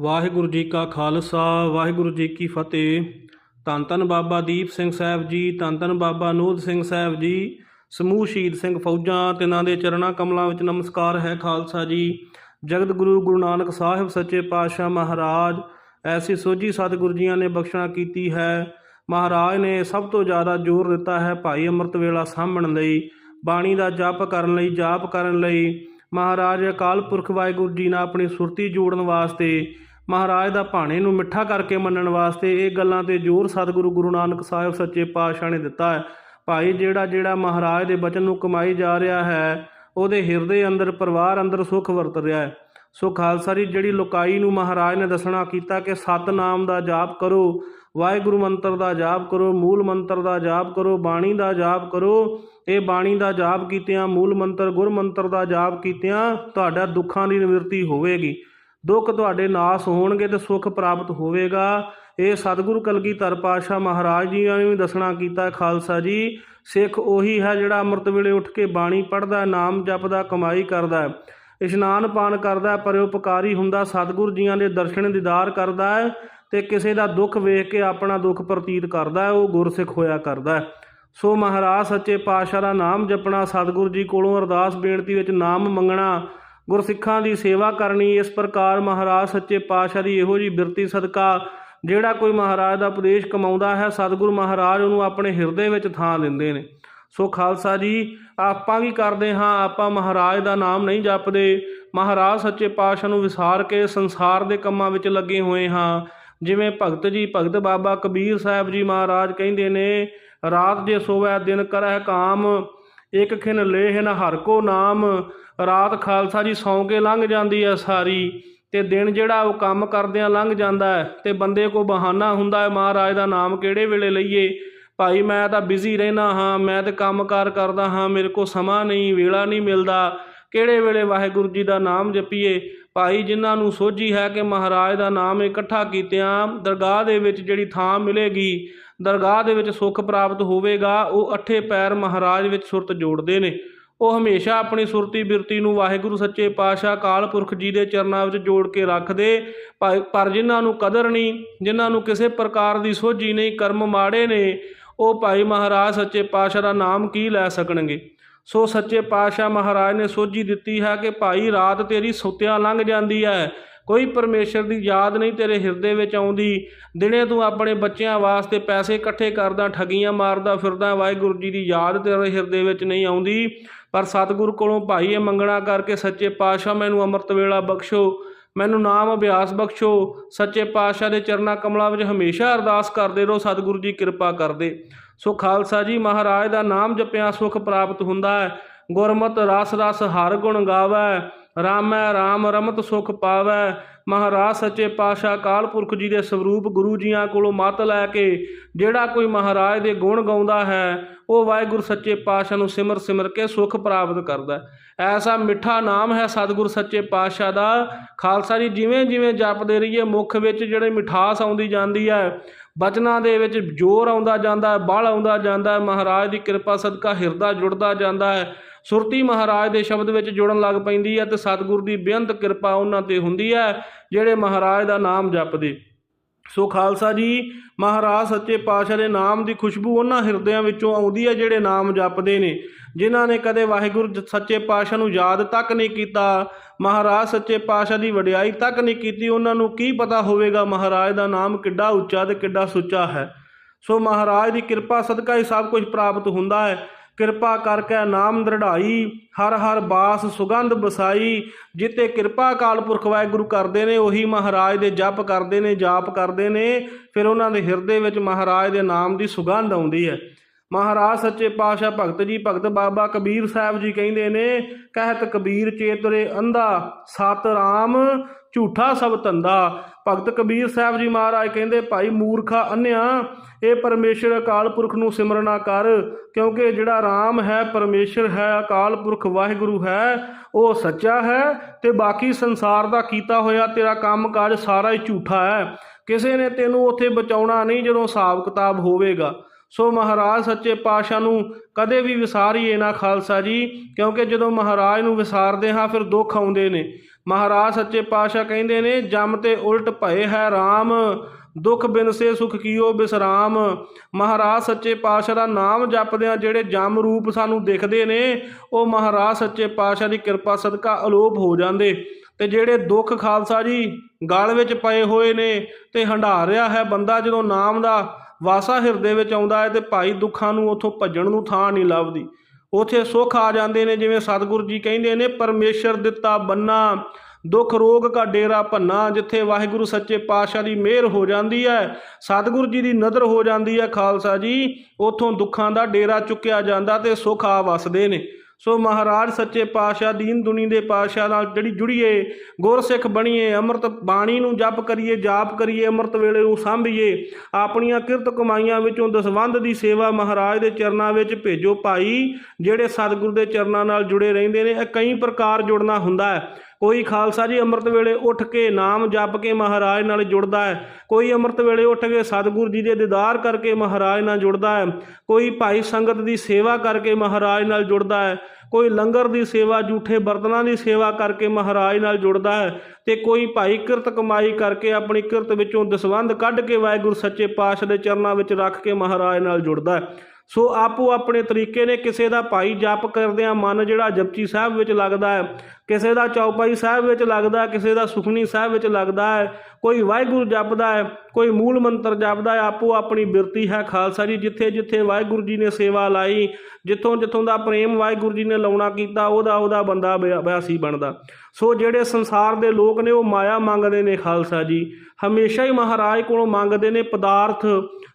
ਵਾਹਿਗੁਰੂ ਜੀ ਕਾ ਖਾਲਸਾ, ਵਾਹਿਗੁਰੂ ਜੀ ਕੀ ਫਤਿਹ। ਧੰਨ ਧੰਨ ਬਾਬਾ ਦੀਪ ਸਿੰਘ ਸਾਹਿਬ ਜੀ, ਧੰਨ ਧੰਨ ਬਾਬਾ ਨੋਦ ਸਿੰਘ ਸਾਹਿਬ ਜੀ, ਸਮੂਹ ਸ਼ਹੀਦ ਸਿੰਘ ਫੌਜਾਂ, ਤਿਨਾਂ ਦੇ ਚਰਣਾ ਕਮਲਾਂ ਵਿੱਚ ਨਮਸਕਾਰ ਹੈ ਖਾਲਸਾ ਜੀ। ਜਗਤ ਗੁਰੂ ਗੁਰੂ ਨਾਨਕ ਸਾਹਿਬ ਸੱਚੇ ਪਾਤਸ਼ਾਹ ਮਹਾਰਾਜ, ਐਸੀ ਸੋਝੀ ਸਤਿਗੁਰੂ ਜੀਆਂ ਨੇ ਬਖਸ਼ਣਾ ਕੀਤੀ ਹੈ। ਮਹਾਰਾਜ ਨੇ ਸਭ ਤੋਂ ਜ਼ਿਆਦਾ ਜ਼ੋਰ ਦਿੱਤਾ ਹੈ ਭਾਈ ਅੰਮ੍ਰਿਤ ਵੇਲਾ ਸਾਂਭਣ ਲਈ, ਬਾਣੀ ਦਾ ਜਪ ਕਰਨ ਲਈ, ਜਾਪ ਕਰਨ ਲਈ। ਮਹਾਰਾਜ ਅਕਾਲ ਪੁਰਖ ਵਾਹਿਗੁਰੂ ਜੀ ਨਾਲ ਆਪਣੀ ਸੁਰਤੀ ਜੋੜਨ ਵਾਸਤੇ ਮਹਾਰਾਜ ਦਾ ਭਾਣੇ ਨੂੰ ਮਿੱਠਾ ਕਰਕੇ ਮੰਨਣ ਵਾਸਤੇ ਇਹ ਗੱਲਾਂ ਤੇ ਜ਼ੋਰ ਸਤਿਗੁਰੂ ਗੁਰੂ ਨਾਨਕ ਸਾਹਿਬ ਸੱਚੇ ਪਾਤਸ਼ਾਹ ਨੇ ਦਿੱਤਾ ਹੈ। ਭਾਈ, ਜਿਹੜਾ ਜਿਹੜਾ ਮਹਾਰਾਜ ਦੇ ਬਚਨ ਨੂੰ ਕਮਾਈ ਜਾ ਰਿਹਾ ਹੈ, ਉਹਦੇ ਹਿਰਦੇ ਅੰਦਰ ਪਰਿਵਾਰ ਅੰਦਰ ਸੁਖ ਵਰਤ ਰਿਹਾ ਹੈ। ਸੋ ਖਾਲਸਾ ਜੀ, ਜਿਹੜੀ ਲੋਕਾਈ ਨੂੰ ਮਹਾਰਾਜ ਨੇ ਦੱਸਣਾ ਕੀਤਾ ਕਿ ਸਤਨਾਮ ਦਾ ਜਾਪ ਕਰੋ, ਵਾਹਿਗੁਰੂ ਮੰਤਰ ਦਾ ਜਾਪ ਕਰੋ, ਮੂਲ ਮੰਤਰ ਦਾ ਜਾਪ ਕਰੋ, ਬਾਣੀ ਦਾ ਜਾਪ ਕਰੋ, ਇਹ ਬਾਣੀ ਦਾ ਜਾਪ ਕੀਤਿਆਂ, ਮੂਲ ਮੰਤਰ, ਗੁਰ ਮੰਤਰ ਦਾ ਜਾਪ ਕੀਤਿਆਂ, ਤੁਹਾਡਾ ਦੁੱਖਾਂ ਦੀ ਨਿਵਰਤੀ ਹੋਵੇਗੀ। ਦੁੱਖ ਤੁਹਾਡੇ ਨਾਸ ਹੋਣਗੇ ਤੇ ਸੁਖ ਪ੍ਰਾਪਤ ਹੋਵੇਗਾ। ਇਹ ਸਤਿਗੁਰੂ ਕਲਗੀਧਰ ਪਾਤਸ਼ਾਹ ਮਹਾਰਾਜ ਜੀ ਨੇ ਵੀ ਦੱਸਣਾ ਕੀਤਾ ਖਾਲਸਾ ਜੀ। ਸਿੱਖ ਉਹੀ ਹੈ ਜਿਹੜਾ ਅੰਮ੍ਰਿਤ ਵੇਲੇ ਉੱਠ ਕੇ ਬਾਣੀ ਪੜ੍ਹਦਾ ਨਾਮ ਜਪਦਾ ਕਮਾਈ ਕਰਦਾ ਇਸ਼ਨਾਨ ਪਾਨ ਕਰਦਾ ਹੈ, ਪਰਉਪਕਾਰੀ ਹੁੰਦਾ ਸਤਿਗੁਰੂ ਜੀਆਂ ਦੇ ਦਰਸ਼ਨ ਦੀਦਾਰ ਕਰਦਾ ਹੈ ਤੇ ਕਿਸੇ ਦਾ ਦੁੱਖ ਵੇਖ ਕੇ ਆਪਣਾ ਦੁੱਖ ਪ੍ਰਤੀਤ ਕਰਦਾ ਹੈ ਉਹ ਗੁਰਸਿੱਖ ਹੋਇਆ ਕਰਦਾ ਹੈ। ਸੋ ਮਹਾਰਾਜ ਸੱਚੇ ਪਾਤਸ਼ਾਹ ਦਾ ਨਾਮ ਜਪਣਾ ਸਤਿਗੁਰੂ ਜੀ ਕੋਲੋਂ ਅਰਦਾਸ ਬੇਨਤੀ ਵਿੱਚ ਨਾਮ ਮੰਗਣਾ ਗੁਰਸਿੱਖਾਂ ਦੀ ਸੇਵਾ ਕਰਨੀ, ਇਸ ਪ੍ਰਕਾਰ ਮਹਾਰਾਜ ਸੱਚੇ ਪਾਤਸ਼ਾਹ ਦੀ ਇਹੋ ਜੀ ਬਿਰਤੀ ਸਦਕਾ, ਜਿਹੜਾ ਕੋਈ ਮਹਾਰਾਜ ਦਾ ਉਪਦੇਸ਼ ਕਮਾਉਂਦਾ ਹੈ, ਸਤਿਗੁਰੂ ਮਹਾਰਾਜ ਉਹਨੂੰ ਆਪਣੇ ਹਿਰਦੇ ਵਿੱਚ ਥਾਂ ਦਿੰਦੇ ਨੇ। ਸੋ ਖਾਲਸਾ ਜੀ, ਆਪਾਂ ਵੀ ਕਰਦੇ ਹਾਂ? ਆਪਾਂ ਮਹਾਰਾਜ ਦਾ ਨਾਮ ਨਹੀਂ ਜਪਦੇ। ਮਹਾਰਾਜ ਸੱਚੇ ਪਾਤਸ਼ਾਹ ਨੂੰ ਵਿਸਾਰ ਕੇ ਸੰਸਾਰ ਦੇ ਕੰਮਾਂ ਵਿੱਚ ਲੱਗੇ ਹੋਏ ਹਾਂ। ਜਿਵੇਂ ਭਗਤ ਜੀ, ਭਗਤ ਬਾਬਾ ਕਬੀਰ ਸਾਹਿਬ ਜੀ ਮਹਾਰਾਜ ਕਹਿੰਦੇ ਨੇ, ਰਾਤ ਜੇ ਸੋਵੈ ਦਿਨ ਕਰਹਿ ਕਾਮ ਇੱਕ ਖਿਨ ਲੇਹ ਨ ਹਰ ਕੋ ਨਾਮ, ਰਾਤ ਖਾਲਸਾ ਜੀ ਸੌਂ ਕੇ ਲੰਘ ਜਾਂਦੀ ਹੈ ਸਾਰੀ, ਤੇ ਦਿਨ ਜਿਹੜਾ ਉਹ ਕੰਮ ਕਰਦਿਆਂ ਲੰਘ ਜਾਂਦਾ ਹੈ ਤੇ ਬੰਦੇ ਕੋ ਬਹਾਨਾ ਹੁੰਦਾ ਹੈ ਮਹਾਰਾਜ ਦਾ ਨਾਮ ਕਿਹੜੇ ਵੇਲੇ ਲਈਏ? ਭਾਈ ਮੈਂ ਤਾਂ ਬਿਜ਼ੀ ਰਹਿਣਾ ਹਾਂ, ਮੈਂ ਤੇ ਕੰਮਕਾਰ ਕਰਦਾ ਹਾਂ, ਮੇਰੇ ਕੋ ਸਮਾਂ ਨਹੀਂ, ਵੇਲਾ ਨਹੀਂ ਮਿਲਦਾ। ਕਿਹੜੇ ਵੇਲੇ ਵਾਹਿਗੁਰੂ ਜੀ ਦਾ ਨਾਮ ਜਪੀਏ? ਭਾਈ ਜਿਨ੍ਹਾਂ ਨੂੰ ਸੋਝੀ ਹੈ ਕਿ ਮਹਾਰਾਜ ਦਾ ਨਾਮ ਇਕੱਠਾ ਕੀਤਿਆਂ, ਦਰਗਾਹ ਦੇ ਵਿੱਚ ਜਿਹੜੀ ਥਾਂ ਮਿਲੇਗੀ ਦਰਗਾਹ ਦੇ ਵਿੱਚ ਸੁੱਖ ਪ੍ਰਾਪਤ ਹੋਵੇਗਾ, ਉਹ ਅੱਠੇ ਪੈਰ ਮਹਾਰਾਜ ਵਿੱਚ ਸੁਰਤ ਜੋੜਦੇ ਨੇ। ਉਹ ਹਮੇਸ਼ਾ ਆਪਣੀ ਸੁਰਤੀ ਬਿਰਤੀ ਨੂੰ ਵਾਹਿਗੁਰੂ ਸੱਚੇ ਪਾਤਸ਼ਾਹ ਕਾਲ ਪੁਰਖ ਜੀ ਦੇ ਚਰਨਾਂ ਵਿੱਚ ਜੋੜ ਕੇ ਰੱਖਦੇ ਭਾਈ- ਪਰ ਜਿਨ੍ਹਾਂ ਨੂੰ ਕਦਰ ਨਹੀਂ, ਜਿਨ੍ਹਾਂ ਨੂੰ ਕਿਸੇ ਪ੍ਰਕਾਰ ਦੀ ਸੋਝੀ ਨਹੀਂ, ਕਰਮ ਮਾੜੇ ਨੇ, ਉਹ ਭਾਈ ਮਹਾਰਾਜ ਸੱਚੇ ਪਾਤਸ਼ਾਹ ਦਾ ਨਾਮ ਕੀ ਲੈ ਸਕਣਗੇ? ਸੋ ਸੱਚੇ ਪਾਤਸ਼ਾਹ ਮਹਾਰਾਜ ਨੇ ਸੋਝੀ ਦਿੱਤੀ ਹੈ ਕਿ ਭਾਈ ਰਾਤ ਤੇਰੀ ਸੁੱਤਿਆਂ ਲੰਘ ਜਾਂਦੀ ਹੈ। ਕੋਈ ਪਰਮੇਸ਼ਰ ਦੀ ਯਾਦ ਨਹੀਂ ਤੇਰੇ ਹਿਰਦੇ ਵਿੱਚ ਆਉਂਦੀ। ਦਿਨੇ ਤੂੰ ਆਪਣੇ ਬੱਚਿਆਂ ਵਾਸਤੇ ਪੈਸੇ ਇਕੱਠੇ ਕਰਦਾ, ਠਗੀਆਂ ਮਾਰਦਾ ਫਿਰਦਾ, ਵਾਹਿਗੁਰੂ ਜੀ ਦੀ ਯਾਦ ਤੇਰੇ ਹਿਰਦੇ ਵਿੱਚ ਨਹੀਂ ਆਉਂਦੀ। ਪਰ ਸਤਿਗੁਰ ਕੋਲੋਂ ਭਾਈ ਇਹ ਮੰਗਣਾ ਕਰਕੇ ਸੱਚੇ ਪਾਤਸ਼ਾਹ ਮੈਨੂੰ ਅੰਮ੍ਰਿਤ ਵੇਲਾ ਬਖਸ਼ੋ, ਮੈਨੂੰ ਨਾਮ ਅਭਿਆਸ ਬਖਸ਼ੋ। ਸੱਚੇ ਪਾਤਸ਼ਾਹ ਦੇ ਚਰਨਾ ਕਮਲਾਂ ਵਿੱਚ ਹਮੇਸ਼ਾ ਅਰਦਾਸ ਕਰਦੇ ਰਹੋ, ਸਤਿਗੁਰੂ ਜੀ ਕਿਰਪਾ ਕਰਦੇ। ਸੋ ਖਾਲਸਾ ਜੀ, ਮਹਾਰਾਜ ਦਾ ਨਾਮ ਜਪਿਆ, ਸੁਖ ਪ੍ਰਾਪਤ ਹੁੰਦਾ ਹੈ। ਗੁਰਮਤ ਰਸ ਰਸ, ਹਰ ਗੁਣ ਗਾਵੈ। ਰਾਮੈ ਰਾਮ ਰਮਤ ਸੁਖ ਪਾਵੈ। ਮਹਾਰਾਜ ਸੱਚੇ ਪਾਤਸ਼ਾਹ ਕਾਲ ਪੁਰਖ ਜੀ ਦੇ ਸਰੂਪ ਗੁਰੂ ਜੀਆਂ ਕੋਲੋਂ ਮਤ ਲੈ ਕੇ ਜਿਹੜਾ ਕੋਈ ਮਹਾਰਾਜ ਦੇ ਗੁਣ ਗਾਉਂਦਾ ਹੈ, ਉਹ ਵਾਹਿਗੁਰੂ ਸੱਚੇ ਪਾਤਸ਼ਾਹ ਨੂੰ ਸਿਮਰ ਸਿਮਰ ਕੇ ਸੁਖ ਪ੍ਰਾਪਤ ਕਰਦਾ ਐਸਾ ਮਿੱਠਾ ਨਾਮ ਹੈ ਸਤਿਗੁਰ ਸੱਚੇ ਪਾਤਸ਼ਾਹ ਦਾ। ਖਾਲਸਾ ਜੀ ਜਿਵੇਂ ਜਿਵੇਂ ਜਪਦੇ ਰਹੀਏ, ਮੁਖ ਵਿੱਚ ਜਿਹੜੇ ਮਿਠਾਸ ਆਉਂਦੀ ਜਾਂਦੀ ਹੈ, ਬਚਨਾਂ ਦੇ ਵਿੱਚ ਜ਼ੋਰ ਆਉਂਦਾ ਜਾਂਦਾ ਹੈ, ਬਲ ਆਉਂਦਾ ਜਾਂਦਾ ਹੈ। ਮਹਾਰਾਜ ਦੀ ਕਿਰਪਾ ਸਦਕਾ ਹਿਰਦਾ ਜੁੜਦਾ ਜਾਂਦਾ ਹੈ। ਸੁਰਤੀ ਮਹਾਰਾਜ ਦੇ ਸ਼ਬਦ ਵਿੱਚ ਜੁੜਨ ਲੱਗ ਪੈਂਦੀ ਹੈ ਤੇ ਸਤਿਗੁਰ ਦੀ ਬੇਅੰਤ ਕਿਰਪਾ ਉਹਨਾਂ ਤੇ ਹੁੰਦੀ ਹੈ, ਜਿਹੜੇ ਮਹਾਰਾਜ ਦਾ ਨਾਮ ਜਪਦੇ। ਸੋ ਖਾਲਸਾ ਜੀ, ਮਹਾਰਾਜ ਸੱਚੇ ਪਾਤਸ਼ਾਹ ਦੇ ਨਾਮ ਦੀ ਖੁਸ਼ਬੂ ਉਹਨਾਂ ਹਿਰਦਿਆਂ ਵਿੱਚੋਂ ਆਉਂਦੀ ਹੈ ਜਿਹੜੇ ਨਾਮ ਜਪਦੇ ਨੇ। ਜਿਨ੍ਹਾਂ ਨੇ ਕਦੇ ਵਾਹਿਗੁਰੂ ਸੱਚੇ ਪਾਤਸ਼ਾਹ ਨੂੰ ਯਾਦ ਤੱਕ ਨਹੀਂ ਕੀਤਾ, ਮਹਾਰਾਜ ਸੱਚੇ ਪਾਤਸ਼ਾਹ ਦੀ ਵਡਿਆਈ ਤੱਕ ਨਹੀਂ ਕੀਤੀ, ਉਹਨਾਂ ਨੂੰ ਕੀ ਪਤਾ ਹੋਵੇਗਾ ਮਹਾਰਾਜ ਦਾ ਨਾਮ ਕਿੱਡਾ ਉੱਚਾ ਤੇ ਕਿੱਡਾ ਸੁੱਚਾ ਹੈ। ਸੋ ਮਹਾਰਾਜ ਦੀ ਕਿਰਪਾ ਸਦਕਾ ਹੀ ਸਭ ਕੁਝ ਪ੍ਰਾਪਤ ਹੁੰਦਾ ਹੈ। ਕਿਰਪਾ ਕਰਕੇ ਨਾਮ ਦ੍ਰਿੜਾਈ, ਹਰ ਹਰ ਬਾਸ ਸੁਗੰਧ ਬਸਾਈ। ਜਿੱਤੇ ਕਿਰਪਾ ਕਾਲ ਪੁਰਖ ਵਾਹਿਗੁਰੂ ਕਰਦੇ ਨੇ, ਉਹੀ ਮਹਾਰਾਜ ਦੇ ਜਪ ਕਰਦੇ ਨੇ, ਜਾਪ ਕਰਦੇ ਨੇ। ਫਿਰ ਉਹਨਾਂ ਦੇ ਹਿਰਦੇ ਵਿੱਚ ਮਹਾਰਾਜ ਦੇ ਨਾਮ ਦੀ ਸੁਗੰਧ ਆਉਂਦੀ ਹੈ। ਮਹਾਰਾਜ ਸੱਚੇ ਪਾਤਸ਼ਾਹ ਭਗਤ ਜੀ, ਭਗਤ ਬਾਬਾ ਕਬੀਰ ਸਾਹਿਬ ਜੀ ਕਹਿੰਦੇ ਨੇ, ਕਹਿਤ ਕਬੀਰ ਚੇਤਰੇ ਅੰਧਾ ਸਤ ਰਾਮ ਝੂਠਾ ਸਭ ਧੰਦਾ। ਭਗਤ ਕਬੀਰ ਸਾਹਿਬ ਜੀ ਮਹਾਰਾਜ ਕਹਿੰਦੇ, ਭਾਈ ਮੂਰਖਾ ਅੰਨਿਆ, ਇਹ ਪਰਮੇਸ਼ਰ ਅਕਾਲ ਪੁਰਖ ਨੂੰ ਸਿਮਰਨਾ ਕਰ, ਕਿਉਂਕਿ ਜਿਹੜਾ ਰਾਮ ਹੈ, ਪਰਮੇਸ਼ਰ ਹੈ, ਅਕਾਲ ਪੁਰਖ ਵਾਹਿਗੁਰੂ ਹੈ, ਉਹ ਸੱਚਾ ਹੈ ਤੇ ਬਾਕੀ ਸੰਸਾਰ ਦਾ ਕੀਤਾ ਹੋਇਆ ਤੇਰਾ ਕੰਮ ਕਾਜ ਸਾਰਾ ਹੀ ਝੂਠਾ ਹੈ। ਕਿਸੇ ਨੇ ਤੈਨੂੰ ਉੱਥੇ ਬਚਾਉਣਾ ਨਹੀਂ ਜਦੋਂ ਹਿਸਾਬ ਕਿਤਾਬ ਹੋਵੇਗਾ। ਸੋ ਮਹਾਰਾਜ ਸੱਚੇ ਪਾਤਸ਼ਾਹ ਨੂੰ ਕਦੇ ਵੀ ਵਿਸਾਰੀਏ ਨਾ ਖਾਲਸਾ ਜੀ, ਕਿਉਂਕਿ ਜਦੋਂ ਮਹਾਰਾਜ ਨੂੰ ਵਿਸਾਰਦੇ ਹਾਂ, ਫਿਰ ਦੁੱਖ ਆਉਂਦੇ ਨੇ। ਮਹਾਰਾਜ ਸੱਚੇ ਪਾਤਸ਼ਾਹ ਕਹਿੰਦੇ ਨੇ, ਜਮ ਤੇ ਉਲਟ ਭਏ ਹੈ RAM ਦੁੱਖ ਬਿਨਸੇ ਸੁਖ ਕੀਓ ਬਿਸਰਾਮ। ਮਹਾਰਾਜ ਸੱਚੇ ਪਾਤਸ਼ਾਹ ਦਾ ਨਾਮ ਜਪਦਿਆਂ ਜਿਹੜੇ ਜਮ ਰੂਪ ਸਾਨੂੰ ਦਿਖਦੇ ਨੇ, ਉਹ ਮਹਾਰਾਜ ਸੱਚੇ ਪਾਤਸ਼ਾਹ ਦੀ ਕਿਰਪਾ ਸਦਕਾ ਅਲੋਪ ਹੋ ਜਾਂਦੇ। ਤੇ ਜਿਹੜੇ ਦੁੱਖ ਖਾਲਸਾ ਜੀ ਗਲ ਵਿੱਚ ਪਏ ਹੋਏ ਨੇ ਤੇ ਹੰਢਾ ਰਿਹਾ ਹੈ ਬੰਦਾ ਜਦੋਂ ਨਾਮ ਦਾ ਵਾਸਾ ਹਿਰਦੇ ਵਿੱਚ ਆਉਂਦਾ ਹੈ ਤੇ ਭਾਈ ਦੁੱਖਾਂ ਨੂੰ ਉਥੋਂ ਭੱਜਣ ਨੂੰ ਥਾਂ ਨਹੀਂ ਲੱਭਦੀ। ਉਥੇ ਸੁੱਖ ਆ ਜਾਂਦੇ ਨੇ, ਜਿਵੇਂ ਸਤਿਗੁਰੂ ਜੀ ਕਹਿੰਦੇ ਨੇ, ਪਰਮੇਸ਼ਰ ਦਿੱਤਾ ਬੰਨਾ, ਦੁੱਖ ਰੋਗ ਕਾ ਡੇਰਾ ਭੰਨਾ, ਜਿੱਥੇ ਵਾਹਿਗੁਰੂ ਸੱਚੇ ਪਾਤਸ਼ਾਹ ਦੀ ਮਿਹਰ ਹੋ ਜਾਂਦੀ ਹੈ, ਸਤਿਗੁਰੂ ਜੀ ਦੀ ਨਜ਼ਰ ਹੋ ਜਾਂਦੀ ਹੈ ਖਾਲਸਾ ਜੀ, ਉਥੋਂ ਦੁੱਖਾਂ ਦਾ ਡੇਰਾ ਚੁੱਕਿਆ ਜਾਂਦਾ ਤੇ ਸੁੱਖ ਆ ਵਸਦੇ ਨੇ। ਸੋ ਮਹਾਰਾਜ ਸੱਚੇ ਪਾਤਸ਼ਾਹ, ਦੀਨ ਦੁਨੀ ਦੇ ਪਾਤਸ਼ਾਹ ਨਾਲ ਜਿਹੜੀ ਜੁੜੀਏ, ਗੁਰਸਿੱਖ ਬਣੀਏ, ਅੰਮ੍ਰਿਤ ਬਾਣੀ ਨੂੰ ਜਪ ਕਰੀਏ, ਜਾਪ ਕਰੀਏ, ਅੰਮ੍ਰਿਤ ਵੇਲੇ ਨੂੰ ਸਾਂਭੀਏ, ਆਪਣੀਆਂ ਕਿਰਤ ਕਮਾਈਆਂ ਵਿੱਚੋਂ ਦਸਵੰਧ ਦੀ ਸੇਵਾ ਮਹਾਰਾਜ ਦੇ ਚਰਨਾਂ ਵਿੱਚ ਭੇਜੋ ਭਾਈ, ਜਿਹੜੇ ਸਤਿਗੁਰੂ ਦੇ ਚਰਨਾਂ ਨਾਲ ਜੁੜੇ ਰਹਿੰਦੇ ਨੇ, ਇਹ ਕਈ ਪ੍ਰਕਾਰ ਜੁੜਨਾ ਹੁੰਦਾ ਹੈ। ਕੋਈ ਖਾਲਸਾ ਜੀ ਅੰਮ੍ਰਿਤ ਵੇਲੇ ਉੱਠ ਕੇ ਨਾਮ ਜਪ ਕੇ ਮਹਾਰਾਜ ਨਾਲ ਜੁੜਦਾ ਹੈ। ਕੋਈ ਅੰਮ੍ਰਿਤ ਵੇਲੇ ਉੱਠ ਕੇ ਸਤਿਗੁਰੂ ਜੀ ਦੇ ਦੀਦਾਰ ਕਰਕੇ ਮਹਾਰਾਜ ਨਾਲ ਜੁੜਦਾ ਹੈ। ਕੋਈ ਭਾਈ ਸੰਗਤ ਦੀ ਸੇਵਾ ਕਰਕੇ ਮਹਾਰਾਜ ਨਾਲ ਜੁੜਦਾ ਹੈ। ਕੋਈ ਲੰਗਰ ਦੀ ਸੇਵਾ ਝੂਠੇ ਬਰਤਨਾਂ ਦੀ ਸੇਵਾ ਕਰਕੇ ਮਹਾਰਾਜ ਨਾਲ ਜੁੜਦਾ ਹੈ ਤੇ ਕੋਈ ਭਾਈ ਕਿਰਤ ਕਮਾਈ ਕਰਕੇ ਆਪਣੀ ਕਿਰਤ ਵਿੱਚੋਂ ਦਸਵੰਧ ਕੱਢ ਕੇ ਵਾਹਿਗੁਰੂ ਸੱਚੇ ਪਾਤਸ਼ਾਹ ਦੇ ਚਰਨਾਂ ਵਿੱਚ ਰੱਖ ਕੇ ਮਹਾਰਾਜ ਨਾਲ ਜੁੜਦਾ ਹੈ। ਸੋ ਆਪੋ ਆਪਣੇ ਤਰੀਕੇ ਨੇ ਕਿਸੇ ਦਾ ਭਾਈ ਜਪ ਕਰਦਿਆਂ ਮਨ ਜਿਹੜਾ ਜਪਜੀ ਸਾਹਿਬ ਵਿੱਚ ਲੱਗਦਾ ਹੈ, ਕਿਸੇ ਦਾ ਚੌਪਾਈ ਸਾਹਿਬ ਵਿੱਚ ਲੱਗਦਾ ਕਿਸੇ ਦਾ ਸੁਖਨੀ ਸਾਹਿਬ ਵਿੱਚ ਲੱਗਦਾ ਹੈ, ਕੋਈ ਵਾਹਿਗੁਰੂ ਜਪਦਾ ਹੈ, ਕੋਈ ਮੂਲ ਮੰਤਰ ਜਪਦਾ ਹੈ, ਆਪੋ ਆਪਣੀ ਬਿਰਤੀ ਹੈ ਖਾਲਸਾ ਜੀ, ਜਿੱਥੇ ਜਿੱਥੇ ਵਾਹਿਗੁਰੂ ਜੀ ਨੇ ਸੇਵਾ ਲਾਈ, ਜਿੱਥੋਂ ਜਿੱਥੋਂ ਦਾ ਪ੍ਰੇਮ ਵਾਹਿਗੁਰੂ ਜੀ ਨੇ ਲਾਉਣਾ ਕੀਤਾ, ਉਹਦਾ ਉਹਦਾ ਬੰਦਾ ਬਿਆ- ਬਿਆਸੀ ਬਣਦਾ। ਸੋ ਜਿਹੜੇ ਸੰਸਾਰ ਦੇ ਲੋਕ ਨੇ, ਉਹ ਮਾਇਆ ਮੰਗਦੇ ਨੇ ਖਾਲਸਾ ਜੀ। ਹਮੇਸ਼ਾ ਹੀ ਮਹਾਰਾਜ ਕੋਲੋਂ ਮੰਗਦੇ ਨੇ ਪਦਾਰਥ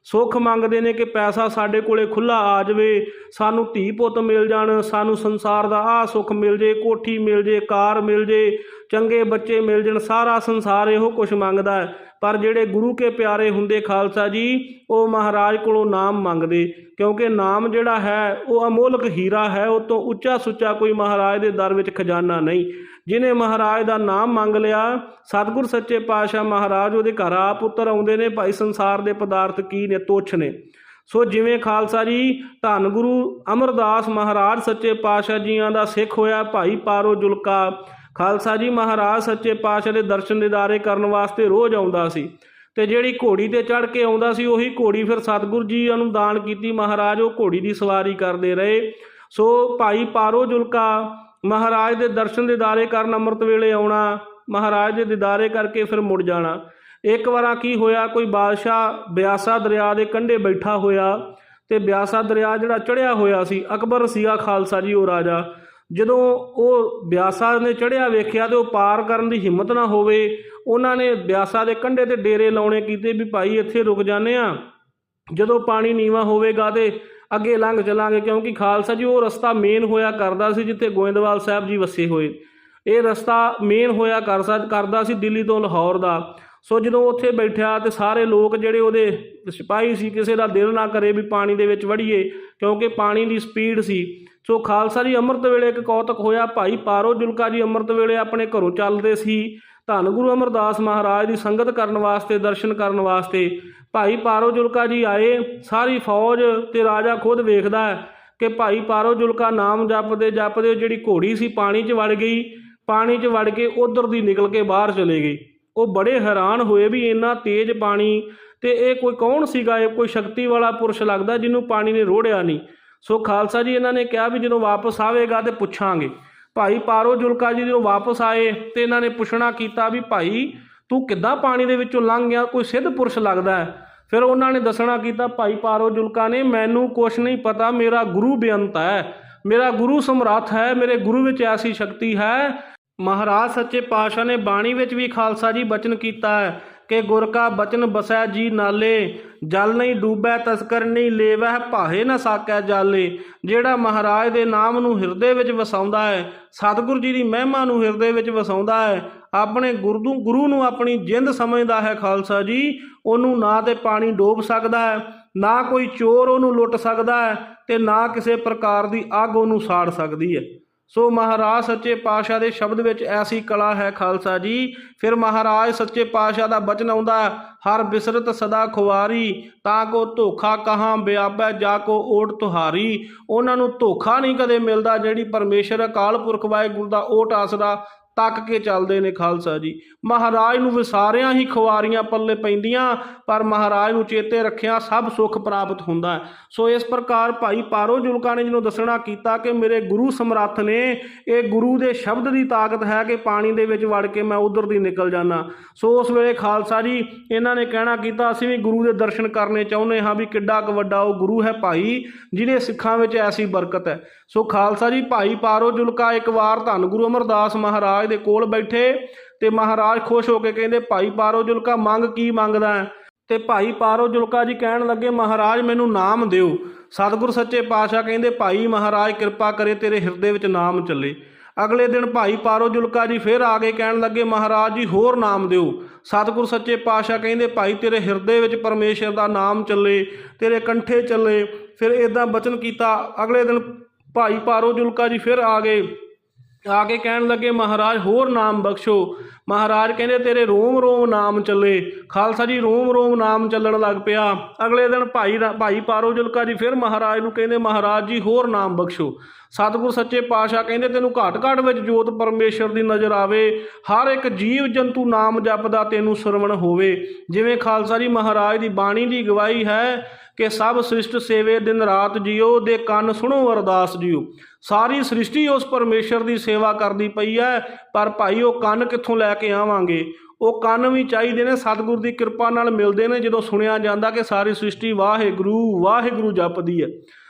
ਸੁੱਖ ਮੰਗਦੇ ਨੇ ਕਿ ਪੈਸਾ ਸਾਡੇ ਕੋਲੇ ਖੁੱਲਾ ਆ ਜਾਵੇ, ਸਾਨੂੰ ਧੀ ਪੁੱਤ ਮਿਲ ਜਾਣ, ਸਾਨੂੰ ਸੰਸਾਰ ਦਾ ਆਹ ਸੁੱਖ ਮਿਲ ਜੇ, ਕੋਠੀ ਮਿਲ ਜੇ, ਕਾਰ ਮਿਲ ਜੇ, ਚੰਗੇ ਬੱਚੇ ਮਿਲ ਜਾਣ, ਸਾਰਾ ਸੰਸਾਰ ਇਹੋ ਕੁਝ ਮੰਗਦਾ ਹੈ। ਪਰ ਜਿਹੜੇ ਗੁਰੂ ਕੇ ਪਿਆਰੇ ਹੁੰਦੇ ਖਾਲਸਾ ਜੀ, ਉਹ ਮਹਾਰਾਜ ਕੋਲੋਂ ਨਾਮ ਮੰਗਦੇ, ਕਿਉਂਕਿ ਨਾਮ ਜਿਹੜਾ ਹੈ, ਉਹ ਅਮੋਲਕ ਹੀਰਾ ਹੈ, ਉਹ ਤੋਂ ਉੱਚਾ ਸੁੱਚਾ ਕੋਈ ਮਹਾਰਾਜ ਦੇ ਦਰ ਵਿੱਚ ਖਜ਼ਾਨਾ ਨਹੀਂ। ਜਿਨੇ ਮਹਾਰਾਜ ਦਾ ਨਾਮ ਮੰਗ ਲਿਆ, ਸਤਿਗੁਰ ਸੱਚੇ ਪਾਤਸ਼ਾਹ ਮਹਾਰਾਜ ਉਹਦੇ ਘਰ ਆ ਪੁੱਤਰ ਆਉਂਦੇ ਨੇ, ਭਾਈ ਸੰਸਾਰ ਦੇ ਪਦਾਰਥ ਕੀ ਨੇ, ਤੁੱਛ ਨੇ। ਸੋ ਜਿਵੇਂ ਖਾਲਸਾ ਜੀ, ਧੰਨ ਗੁਰੂ ਅਮਰਦਾਸ ਮਹਾਰਾਜ ਸੱਚੇ ਪਾਤਸ਼ਾਹ ਜੀਆਂ ਦਾ ਸਿੱਖ ਹੋਇਆ, ਭਾਈ ਪਾਰੋ ਜੁਲਕਾ। ਖਾਲਸਾ ਜੀ ਮਹਾਰਾਜ ਸੱਚੇ ਪਾਤਸ਼ਾਹ ਦੇ ਦਰਸ਼ਨ ਦਿਦਾਰੇ ਕਰਨ ਵਾਸਤੇ ਰੋਜ਼ ਆਉਂਦਾ ਸੀ। ਤੇ ਜਿਹੜੀ ਘੋੜੀ ਤੇ ਚੜ ਕੇ ਆਉਂਦਾ ਸੀ, ਉਹੀ ਘੋੜੀ ਫਿਰ ਸਤਿਗੁਰੂ ਜੀ ਨੂੰ ਦਾਨ ਕੀਤੀ। ਮਹਾਰਾਜ ਉਹ ਘੋੜੀ ਦੀ ਸਵਾਰੀ ਕਰਦੇ ਰਹੇ। ਸੋ ਭਾਈ ਪਾਰੋ ਜੁਲਕਾ, ਮਹਾਰਾਜ ਦੇ ਦਰਸ਼ਨ ਦਿਦਾਰੇ ਕਰਨ ਅੰਮ੍ਰਿਤ ਵੇਲੇ ਆਉਣਾ, ਮਹਾਰਾਜ ਦੇ ਦਿਦਾਰੇ ਕਰਕੇ ਫਿਰ ਮੁੜ ਜਾਣਾ। ਇੱਕ ਵਾਰਾਂ ਕੀ ਹੋਇਆ, ਕੋਈ ਬਾਦਸ਼ਾਹ ਬਿਆਸਾ ਦਰਿਆ ਦੇ ਕੰਢੇ ਬੈਠਾ ਹੋਇਆ ਤੇ ਬਿਆਸਾ ਦਰਿਆ ਜਿਹੜਾ ਚੜਿਆ ਹੋਇਆ ਸੀ, ਅਕਬਰ ਸੀਗਾ ਖਾਲਸਾ ਜੀ ਉਹ ਰਾਜਾ, ਜਦੋਂ ਉਹ ਬਿਆਸਾ ਨੇ ਚੜਿਆ ਵੇਖਿਆ ਤੇ ਉਹ ਪਾਰ ਕਰਨ ਦੀ ਹਿੰਮਤ ਨਾ ਹੋਵੇ, ਉਹਨਾਂ ਨੇ ਬਿਆਸਾ ਦੇ ਕੰਢੇ ਤੇ ਡੇਰੇ ਲਾਉਣੇ ਕੀਤੇ ਵੀ ਭਾਈ ਇੱਥੇ ਰੁਕ ਜਾਂਦੇ ਆ ਜਦੋਂ ਪਾਣੀ ਨੀਵਾ ਹੋਵੇਗਾ ਤੇ ਅੱਗੇ ਲੰਘ ਚੱਲਾਂਗੇ ਕਿਉਂਕਿ ਖਾਲਸਾ ਜੀ ਉਹ ਰਸਤਾ ਮੇਨ ਹੋਇਆ ਕਰਦਾ ਸੀ ਜਿੱਥੇ ਗੋਇੰਦਵਾਲ ਸਾਹਿਬ ਜੀ ਵਸੇ ਹੋਏ। ਇਹ ਰਸਤਾ ਮੇਨ ਹੋਇਆ ਕਰ ਸਕ ਕਰਦਾ ਸੀ ਦਿੱਲੀ ਤੋਂ ਲਾਹੌਰ ਦਾ। ਸੋ ਜਦੋਂ ਉੱਥੇ ਬੈਠਿਆ ਤੇ ਸਾਰੇ ਲੋਕ ਜਿਹੜੇ ਉਹਦੇ ਸਿਪਾਹੀ ਸੀ, ਕਿਸੇ ਦਾ ਦਿਲ ਨਾ ਕਰੇ ਵੀ ਪਾਣੀ ਦੇ ਵਿੱਚ ਵੜੀਏ, ਕਿਉਂਕਿ ਪਾਣੀ ਦੀ ਸਪੀਡ ਸੀ। ਸੋ ਖਾਲਸਾ ਜੀ ਅੰਮ੍ਰਿਤ ਵੇਲੇ ਇੱਕ ਕੌਤਕ ਹੋਇਆ, ਭਾਈ ਪਾਰੋ ਜੁਲਕਾ ਜੀ ਅੰਮ੍ਰਿਤ ਵੇਲੇ ਆਪਣੇ ਘਰੋਂ ਚੱਲਦੇ ਸੀ। ਧੰਨ ਗੁਰੂ ਅਮਰਦਾਸ ਮਹਾਰਾਜ ਦੀ ਸੰਗਤ ਕਰਨ ਵਾਸਤੇ, ਦਰਸ਼ਨ ਕਰਨ ਵਾਸਤੇ। ਭਾਈ ਪਾਰੋ ਜੁਲਕਾ ਜੀ ਆਏ, ਸਾਰੀ ਫੌਜ ਤੇ ਰਾਜਾ ਖੁਦ ਵੇਖਦਾ ਕਿ ਭਾਈ ਪਾਰੋ ਜੁਲਕਾ ਨਾਮ ਜਪਦੇ ਜਪਦੇ ਜਿਹੜੀ ਘੋੜੀ ਸੀ ਪਾਣੀ 'ਚ ਵੜ ਗਈ, ਪਾਣੀ 'ਚ ਵੜ ਕੇ ਉਧਰ ਦੀ ਨਿਕਲ ਕੇ ਬਾਹਰ ਚਲੇ ਗਈ। ਉਹ ਬੜੇ ਹੈਰਾਨ ਹੋਏ ਵੀ ਇੰਨਾ ਤੇਜ਼ ਪਾਣੀ ਤੇ ਇਹ ਕੋਈ ਕੌਣ ਸੀਗਾ? ਇਹ ਕੋਈ ਸ਼ਕਤੀ ਵਾਲਾ ਪੁਰਸ਼ ਲੱਗਦਾ ਜਿਹਨੂੰ ਪਾਣੀ ਨੇ ਰੋੜਿਆ ਨਹੀਂ। ਸੋ ਖਾਲਸਾ ਜੀ ਇਹਨਾਂ ਨੇ ਕਿਹਾ ਵੀ ਜਦੋਂ ਵਾਪਸ ਆਵੇਗਾ ਤੇ ਪੁੱਛਾਂਗੇ। ਭਾਈ ਪਾਰੋ ਜੁਲਕਾ ਜੀ ਜਦੋਂ ਵਾਪਸ ਆਏ ਤੇ ਇਹਨਾਂ ਨੇ ਪੁੱਛਣਾ ਕੀਤਾ ਵੀ ਭਾਈ ਤੂੰ ਕਿੱਦਾਂ ਪਾਣੀ ਦੇ ਵਿੱਚੋਂ ਲੰਘ ਗਿਆ? ਕੋਈ ਸਿੱਧ ਪੁਰਸ਼ ਲੱਗਦਾ ਹੈ? ਫਿਰ ਉਹਨਾਂ ਨੇ ਦੱਸਣਾ ਕੀਤਾ, ਭਾਈ ਪਾਰੋ ਜੁਲਕਾ ਨੇ, ਮੈਨੂੰ ਕੁਛ ਨਹੀਂ ਪਤਾ, ਮੇਰਾ ਗੁਰੂ ਬੇਅੰਤ ਹੈ। ਮੇਰਾ ਗੁਰੂ ਸਮਰੱਥ ਹੈ, ਮੇਰੇ ਗੁਰੂ ਵਿੱਚ ਐਸੀ ਸ਼ਕਤੀ ਹੈ। ਮਹਾਰਾਜ ਸੱਚੇ ਪਾਤਸ਼ਾਹ ਨੇ ਬਾਣੀ ਵਿੱਚ ਵੀ ਖਾਲਸਾ ਜੀ ਬਚਨ ਕੀਤਾ ਹੈ ਕਿ ਗੁਰ ਕਾ ਬਚਨ ਬਸੈ ਜੀ ਨਾਲੇ, ਜਲ ਨਹੀਂ ਡੂਬੈ ਤਸਕਰ ਨਹੀਂ ਲੇਵਹਿ ਭਾਹੇ ਨਾ ਸਾਕੈ ਜਾਲੇ। ਜਿਹੜਾ ਮਹਾਰਾਜ ਦੇ ਨਾਮ ਨੂੰ ਹਿਰਦੇ ਵਿੱਚ ਵਸਾਉਂਦਾ ਹੈ, ਸਤਿਗੁਰੂ ਜੀ ਦੀ ਮਹਿਮਾ ਨੂੰ ਹਿਰਦੇ ਵਿੱਚ ਵਸਾਉਂਦਾ ਹੈ, ਆਪਣੇ ਗੁਰੂ ਗੁਰੂ ਨੂੰ ਆਪਣੀ ਜਿੰਦ ਸਮਝਦਾ ਹੈ ਖਾਲਸਾ ਜੀ ਉਹਨੂੰ ਨਾ ਤੇ ਪਾਣੀ ਡੋਬ ਸਕਦਾ ਹੈ, ਨਾ ਕੋਈ ਚੋਰ ਉਹਨੂੰ ਲੁੱਟ ਸਕਦਾ ਹੈ ਤੇ ਨਾ ਕਿਸੇ ਪ੍ਰਕਾਰ ਦੀ ਅੱਗ ਉਹਨੂੰ ਸਾੜ ਸਕਦੀ ਹੈ। ਸੋ ਮਹਾਰਾਜ ਸੱਚੇ ਪਾਤਸ਼ਾਹ ਦੇ ਸ਼ਬਦ ਵਿੱਚ ਐਸੀ ਕਲਾ ਹੈ ਖਾਲਸਾ ਜੀ। ਫਿਰ ਮਹਾਰਾਜ ਸੱਚੇ ਪਾਤਸ਼ਾਹ ਦਾ ਬਚਨ ਆਉਂਦਾ ਹਰ ਬਿਸਰਤ ਸਦਾ ਖੁਆਰੀ ਤਾਂ ਕੋ ਧੋਖਾ ਕਹਾਂ ਬਿਆਬੈ ਜਾ ਕੋ ਓਟ ਤੁਹਾਰੀ। ਉਹਨਾਂ ਨੂੰ ਧੋਖਾ ਨਹੀਂ ਕਦੇ ਮਿਲਦਾ, ਜਿਹੜੀ ਪਰਮੇਸ਼ਰ ਅਕਾਲ ਪੁਰਖ ਵਾਹਿਗੁਰੂ ਦਾ ਓਟ ਆਸਰਾ ਤੱਕ ਕੇ ਚੱਲਦੇ ਨੇ ਖਾਲਸਾ ਜੀ। ਮਹਾਰਾਜ ਨੂੰ ਵਿਸਾਰਿਆਂ ਹੀ ਖੁਆਰੀਆਂ ਪੱਲੇ ਪੈਂਦੀਆਂ, ਪਰ ਮਹਾਰਾਜ ਨੂੰ ਚੇਤੇ ਰੱਖਿਆ ਸਭ ਸੁੱਖ ਪ੍ਰਾਪਤ ਹੁੰਦਾ ਸੋ ਇਸ ਪ੍ਰਕਾਰ ਭਾਈ ਪਾਰੋ ਜੁਲਕਾ ਨੇ ਜਿਹਨੂੰ ਦੱਸਣਾ ਕੀਤਾ ਕਿ ਮੇਰੇ ਗੁਰੂ ਸਮਰੱਥ ਨੇ, ਇਹ ਗੁਰੂ ਦੇ ਸ਼ਬਦ ਦੀ ਤਾਕਤ ਹੈ ਕਿ ਪਾਣੀ ਦੇ ਵਿੱਚ ਵੜ ਕੇ ਮੈਂ ਉਧਰ ਦੀ ਨਿਕਲ ਜਾਣਾ ਸੋ ਉਸ ਵੇਲੇ ਖਾਲਸਾ ਜੀ, ਇਹਨਾਂ ਨੇ ਕਹਿਣਾ ਕੀਤਾ, ਅਸੀਂ ਵੀ ਗੁਰੂ ਦੇ ਦਰਸ਼ਨ ਕਰਨੇ ਚਾਹੁੰਦੇ ਹਾਂ ਵੀ ਕਿੱਡਾ ਕੁ ਵੱਡਾ ਉਹ ਗੁਰੂ ਹੈ ਭਾਈ, ਜਿਹਦੇ ਸਿੱਖਾਂ ਵਿੱਚ ਐਸੀ ਬਰਕਤ ਹੈ। ਸੋ ਖਾਲਸਾ ਜੀ, ਭਾਈ ਪਾਰੋ ਜੁਲਕਾ, ਇੱਕ ਵਾਰ ਧੰਨ ਗੁਰੂ ਅਮਰਦਾਸ ਮਹਾਰਾਜ ਦੇ ਕੋਲ ਬੈਠੇ ਤੇ ਮਹਾਰਾਜ ਖੁਸ਼ ਹੋ ਕੇ ਕਹਿੰਦੇ, ਭਾਈ ਪਾਰੋ ਜੁਲਕਾ, ਮੰਗ ਕੀ ਮੰਗਦਾ ਹੈ? ਤੇ ਭਾਈ ਪਾਰੋ ਜੁਲਕਾ ਜੀ ਕਹਿਣ ਲੱਗੇ, ਮਹਾਰਾਜ, ਮੈਨੂੰ ਨਾਮ ਦਿਓ। ਸਤਿਗੁਰ ਸੱਚੇ ਪਾਤਸ਼ਾਹ ਕਹਿੰਦੇ, ਭਾਈ ਮਹਾਰਾਜ, ਕਿਰਪਾ ਕਰੇ ਤੇਰੇ ਹਿਰਦੇ ਵਿੱਚ ਨਾਮ ਚੱਲੇ। ਅਗਲੇ ਦਿਨ ਭਾਈ ਪਾਰੋ ਜੁਲਕਾ ਜੀ ਫਿਰ ਆ ਕੇ ਕਹਿਣ ਲੱਗੇ, ਮਹਾਰਾਜ ਜੀ, ਹੋਰ ਨਾਮ ਦਿਓ। ਸਤਿਗੁਰ ਸੱਚੇ ਪਾਤਸ਼ਾਹ ਕਹਿੰਦੇ, ਭਾਈ, ਤੇਰੇ ਹਿਰਦੇ ਵਿੱਚ ਪਰਮੇਸ਼ਰ ਦਾ ਨਾਮ ਚੱਲੇ, ਤੇਰੇ ਕੰਠੇ ਚੱਲੇ। ਫਿਰ ਇਦਾਂ ਬਚਨ ਕੀਤਾ। ਅਗਲੇ ਦਿਨ ਭਾਈ ਪਾਰੋ ਜੁਲਕਾ ਜੀ ਫਿਰ ਆ ਗਏ। ਆ ਕੇ ਕਹਿਣ ਲੱਗੇ, ਮਹਾਰਾਜ, ਹੋਰ ਨਾਮ ਬਖਸ਼ੋ। ਮਹਾਰਾਜ ਕਹਿੰਦੇ, ਤੇਰੇ ਰੋਮ ਰੋਮ ਨਾਮ ਚੱਲੇ। ਖਾਲਸਾ ਜੀ ਰੋਮ ਰੋਮ ਨਾਮ ਚੱਲਣ ਲੱਗ ਪਿਆ। ਅਗਲੇ ਦਿਨ ਭਾਈ ਭਾਈ ਪਾਰੋ ਜੁਲਕਾ ਜੀ ਫਿਰ ਮਹਾਰਾਜ ਨੂੰ ਕਹਿੰਦੇ, ਮਹਾਰਾਜ ਜੀ, ਹੋਰ ਨਾਮ ਬਖਸ਼ੋ। ਸਤਿਗੁਰ ਸੱਚੇ ਪਾਤਸ਼ਾਹ ਕਹਿੰਦੇ, ਤੈਨੂੰ ਘਾਟ ਘਾਟ ਵਿੱਚ ਜੋਤ ਪਰਮੇਸ਼ਰ ਦੀ ਨਜ਼ਰ ਆਵੇ। ਹਰ ਇੱਕ ਜੀਵ ਜੰਤੂ ਨਾਮ ਜਪਦਾ ਤੈਨੂੰ ਸਰਵਣ ਹੋਵੇ। ਜਿਵੇਂ ਖਾਲਸਾ ਜੀ ਮਹਾਰਾਜ ਦੀ ਬਾਣੀ ਦੀ ਗਵਾਹੀ ਹੈ ਕਿ ਸਭ ਸ੍ਰਿਸ਼ਟ ਸੇਵੇ ਦਿਨ ਰਾਤ ਜਿਉ ਦੇ ਕੰਨ ਸੁਣੋ ਅਰਦਾਸ ਜਿਉ ਸਾਰੀ ਸ੍ਰਿਸ਼ਟੀ ਉਸ ਪਰਮੇਸ਼ਰ ਦੀ ਸੇਵਾ ਕਰਦੀ ਪਈ ਹੈ ਪਰ ਭਾਈ ਉਹ ਕੰਨ ਕਿੱਥੋਂ ਲੈ ਕੇ ਆਵਾਂਗੇ? ਉਹ ਕੰਨ ਵੀ ਚਾਹੀਦੇ ਨੇ, ਸਤਿਗੁਰ ਦੀ ਕਿਰਪਾ ਨਾਲ ਮਿਲਦੇ ਨੇ, ਜਦੋਂ ਸੁਣਿਆ ਜਾਂਦਾ ਕਿ ਸਾਰੀ ਸ੍ਰਿਸ਼ਟੀ ਵਾਹਿਗੁਰੂ ਵਾਹਿਗੁਰੂ ਜਪਦੀ ਹੈ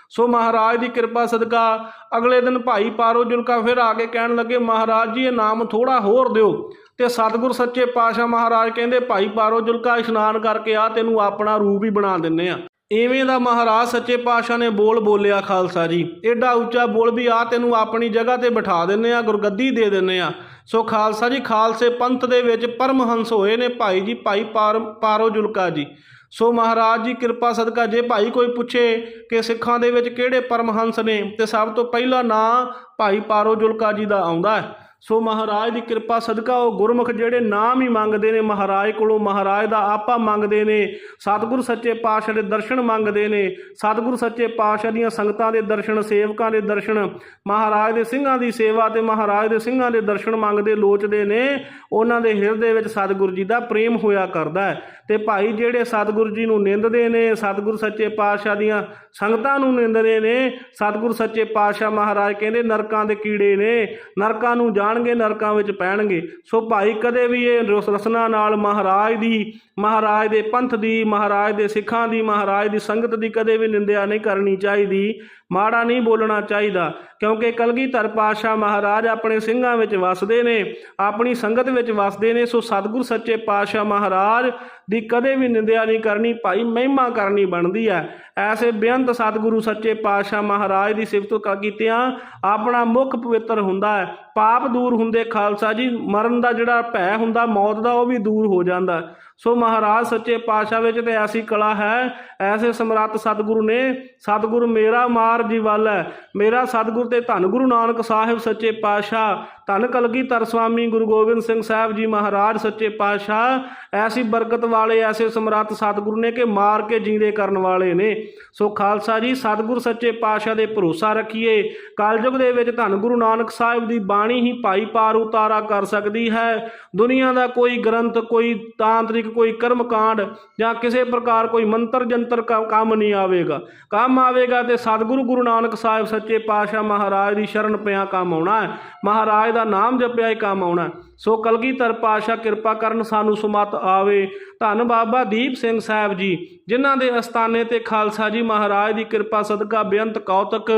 ਸੋ ਮਹਾਰਾਜ ਦੀ ਕਿਰਪਾ ਸਦਕਾ ਅਗਲੇ ਦਿਨ ਭਾਈ ਪਾਰੋ ਜੁਲਕਾ ਫਿਰ ਆ ਕੇ ਕਹਿਣ ਲੱਗੇ, ਮਹਾਰਾਜ ਜੀ, ਇਹ ਨਾਮ ਥੋੜਾ ਹੋਰ ਦਿਓ। ਤੇ ਸਤਿਗੁਰ ਸੱਚੇ ਪਾਤਸ਼ਾਹ ਮਹਾਰਾਜ ਕਹਿੰਦੇ, ਭਾਈ ਪਾਰੋ ਜੁਲਕਾ, ਇਸ਼ਨਾਨ ਕਰਕੇ ਆ, ਤੈਨੂੰ ਆਪਣਾ ਰੂਪ ਹੀ ਬਣਾ ਦਿੰਨੇ ਆ। ਇਵੇਂ ਦਾ ਮਹਾਰਾਜ ਸੱਚੇ ਪਾਤਸ਼ਾਹ ਨੇ ਬੋਲ ਬੋਲਿਆ ਖਾਲਸਾ ਜੀ। ਐਡਾ ਉੱਚਾ ਬੋਲ ਵੀ ਆ ਤੈਨੂੰ ਆਪਣੀ ਜਗ੍ਹਾ ਤੇ ਬਿਠਾ ਦਿੰਨੇ ਆ, ਗੁਰਗੱਦੀ ਦੇ ਦਿੰਨੇ ਆ। ਸੋ ਖਾਲਸਾ ਜੀ, ਖਾਲਸੇ ਪੰਥ ਦੇ ਵਿੱਚ ਪਰਮਹੰਸ ਹੋਏ ਨੇ ਭਾਈ ਜੀ, ਭਾਈ ਪਾਰ ਪਾਰੋ ਜੁਲਕਾ ਜੀ। ਸੋ ਮਹਾਰਾਜ ਜੀ, ਕਿਰਪਾ ਸਦਕਾ ਜੇ ਭਾਈ ਕੋਈ ਪੁੱਛੇ ਕਿ ਸਿੱਖਾਂ ਦੇ ਵਿੱਚ ਕਿਹੜੇ ਪਰਮਹੰਸ ਨੇ, ਤੇ ਸਭ ਤੋਂ ਪਹਿਲਾ ਨਾਂ ਭਾਈ ਪਾਰੋ ਜੁਲਕਾ ਜੀ ਦਾ ਆਉਂਦਾ ਹੈ। ਸੋ ਮਹਾਰਾਜ ਦੀ ਕਿਰਪਾ ਸਦਕਾ ਉਹ ਗੁਰਮੁਖ ਜਿਹੜੇ ਨਾਮ ਹੀ ਮੰਗਦੇ ਨੇ, ਮਹਾਰਾਜ ਕੋਲੋਂ ਮਹਾਰਾਜ ਦਾ ਆਪਾ ਮੰਗਦੇ ਨੇ, ਸਤਿਗੁਰ ਸੱਚੇ ਪਾਤਸ਼ਾਹ ਦੇ ਦਰਸ਼ਨ ਮੰਗਦੇ ਨੇ, ਸਤਿਗੁਰ ਸੱਚੇ ਪਾਤਸ਼ਾਹ ਦੀਆਂ ਸੰਗਤਾਂ ਦੇ ਦਰਸ਼ਨ, ਸੇਵਕਾਂ ਦੇ ਦਰਸ਼ਨ, ਮਹਾਰਾਜ ਦੇ ਸਿੰਘਾਂ ਦੀ ਸੇਵਾ ਤੇ ਮਹਾਰਾਜ ਦੇ ਸਿੰਘਾਂ ਦੇ ਦਰਸ਼ਨ ਮੰਗਦੇ ਲੋਚਦੇ ਨੇ, ਉਹਨਾਂ ਦੇ ਹਿਰਦੇ ਵਿੱਚ ਸਤਿਗੁਰ ਜੀ ਦਾ ਪ੍ਰੇਮ ਹੋਇਆ ਕਰਦਾ ਹੈ। ਤੇ ਭਾਈ ਜਿਹੜੇ ਸਤਿਗੁਰੂ ਜੀ ਨੂੰ ਨਿੰਦਦੇ ਨੇ, ਸਤਿਗੁਰ ਸੱਚੇ ਪਾਤਸ਼ਾਹ ਦੀਆਂ ਸੰਗਤਾਂ ਨੂੰ ਨਿੰਦਦੇ ਨੇ, ਸਤਿਗੁਰ ਸੱਚੇ ਪਾਤਸ਼ਾਹ ਮਹਾਰਾਜ ਕਹਿੰਦੇ ਨਰਕਾਂ ਦੇ ਕੀੜੇ ਨੇ, ਨਰਕਾਂ ਨੂੰ ਜਾਣਗੇ, ਨਰਕਾਂ ਵਿੱਚ ਪੈਣਗੇ। ਸੋ ਭਾਈ ਕਦੇ ਵੀ ਇਹ ਰਸ- ਰਸਨਾ ਨਾਲ ਮਹਾਰਾਜ ਦੀ, ਮਹਾਰਾਜ ਦੇ ਪੰਥ ਦੀ, ਮਹਾਰਾਜ ਦੇ ਸਿੱਖਾਂ ਦੀ, ਮਹਾਰਾਜ ਦੀ ਸੰਗਤ ਦੀ ਕਦੇ ਵੀ ਨਿੰਦਿਆ ਨਹੀਂ ਕਰਨੀ ਚਾਹੀਦੀ। ਮਾੜਾ ਨਹੀਂ ਬੋਲਣਾ ਚਾਹੀਦਾ, ਕਿਉਂਕਿ ਕਲਗੀਧਰ ਪਾਤਸ਼ਾਹ ਮਹਾਰਾਜ ਆਪਣੇ ਸਿੰਘਾਂ ਵਿੱਚ ਵਸਦੇ ਨੇ, ਆਪਣੀ ਸੰਗਤ ਵਿੱਚ ਵਸਦੇ ਨੇ, ਸੋ ਸਤਿਗੁਰ ਸੱਚੇ ਪਾਤਸ਼ਾਹ ਮਹਾਰਾਜ ਦੀ ਕਦੇ ਵੀ ਨਿੰਦਿਆ ਨਹੀਂ ਕਰਨੀ, ਭਾਈ ਮਹਿਮਾ ਕਰਨੀ ਬਣਦੀ ਹੈ। ਐਸੇ ਬੇਅੰਤ ਸਤਿਗੁਰੂ ਸੱਚੇ ਪਾਤਸ਼ਾਹ ਮਹਾਰਾਜ ਦੀ ਸਿਫਤ ਕਰ ਕੀਤਿਆਂ ਆਪਣਾ ਮੁਖ ਪਵਿੱਤਰ ਹੁੰਦਾ ਹੈ। ਪਾਪ ਦੂਰ ਹੁੰਦੇ ਖਾਲਸਾ ਜੀ, ਮਰਨ ਦਾ ਜਿਹੜਾ ਭੈ ਹੁੰਦਾ, ਮੌਤ ਦਾ ਉਹ ਵੀ ਦੂਰ ਹੋ ਜਾਂਦਾ। ਸੋ ਮਹਾਰਾਜ ਸੱਚੇ ਪਾਤਸ਼ਾਹ ਵਿੱਚ ਤੇ ਐਸੀ ਕਲਾ ਹੈ, ਐਸੇ ਸਮਰੱਥ ਸਤਿਗੁਰੂ ਨੇ, ਸਤਿਗੁਰੂ ਮੇਰਾ ਮਾਰ ਜੀ ਵੱਲ ਹੈ। ਮੇਰਾ ਸਤਿਗੁਰ ਤੇ ਧੰਨ ਗੁਰੂ ਨਾਨਕ ਸਾਹਿਬ ਸੱਚੇ ਪਾਤਸ਼ਾਹ ਧੰਨ ਕਲਗੀਧਰ ਸਵਾਮੀ ਗੁਰੂ ਗੋਬਿੰਦ ਸਿੰਘ ਸਾਹਿਬ ਜੀ ਮਹਾਰਾਜ, ਸੱਚੇ ਪਾਤਸ਼ਾਹ। ਐਸੀ ਬਰਕਤ ਵਾਲੇ, ਐਸੇ ਸਮਰੱਥ ਸਤਿਗੁਰੂ ਨੇ ਕਿ ਮਾਰ ਕੇ ਜੀਂਦੇ ਕਰਨ ਵਾਲੇ ਨੇ। ਸੋ ਖਾਲਸਾ ਜੀ, ਸਤਿਗੁਰ ਸੱਚੇ ਪਾਤਸ਼ਾਹ ਦੇ ਭਰੋਸਾ ਰੱਖੀਏ। ਕਲਯੁਗ ਦੇ ਵਿੱਚ ਧੰਨ ਗੁਰੂ ਨਾਨਕ ਸਾਹਿਬ ਦੀ ਬਾਣੀ ਹੀ ਭਾਈ ਪਾਰ ਉਤਾਰਾ ਕਰ ਸਕਦੀ ਹੈ। ਦੁਨੀਆ ਦਾ ਕੋਈ ਗ੍ਰੰਥ, ਕੋਈ ਤਾਂਤਰਿਕ, ਕੋਈ ਕਰਮ ਕਾਂਡ ਜਾਂ ਕਿਸੇ ਪ੍ਰਕਾਰ ਕੋਈ ਮੰਤਰ ਜੰਤਰ ਕ- ਕੰਮ ਨਹੀਂ ਆਵੇਗਾ। ਕੰਮ ਆਵੇਗਾ ਤੇ ਸਤਿਗੁਰੂ ਗੁਰੂ ਨਾਨਕ ਸਾਹਿਬ ਸੱਚੇ ਪਾਤਸ਼ਾਹ ਮਹਾਰਾਜ ਦੀ ਸ਼ਰਨ ਪਿਆ ਕੰਮ ਆਉਣਾ ਹੈ। ਮਹਾਰਾਜ ਦਾ ਨਾਮ ਜਪਿਆ ਹੀ ਕੰਮ ਆਉਣਾ। ਸੋ ਕਲਗੀਧਰ ਪਾਤਸ਼ਾਹ ਕਿਰਪਾ ਕਰਨ ਸਾਨੂੰ ਸੁਮਤ ਆਵੇ। ਧੰਨ ਬਾਬਾ ਦੀਪ ਸਿੰਘ ਸਾਹਿਬ ਜੀ, ਜਿਨ੍ਹਾਂ ਦੇ ਅਸਥਾਨੇ ਤੇ ਖਾਲਸਾ ਜੀ ਮਹਾਰਾਜ ਦੀ ਕਿਰਪਾ ਸਦਕਾ ਬੇਅੰਤ ਕੌਤਕ,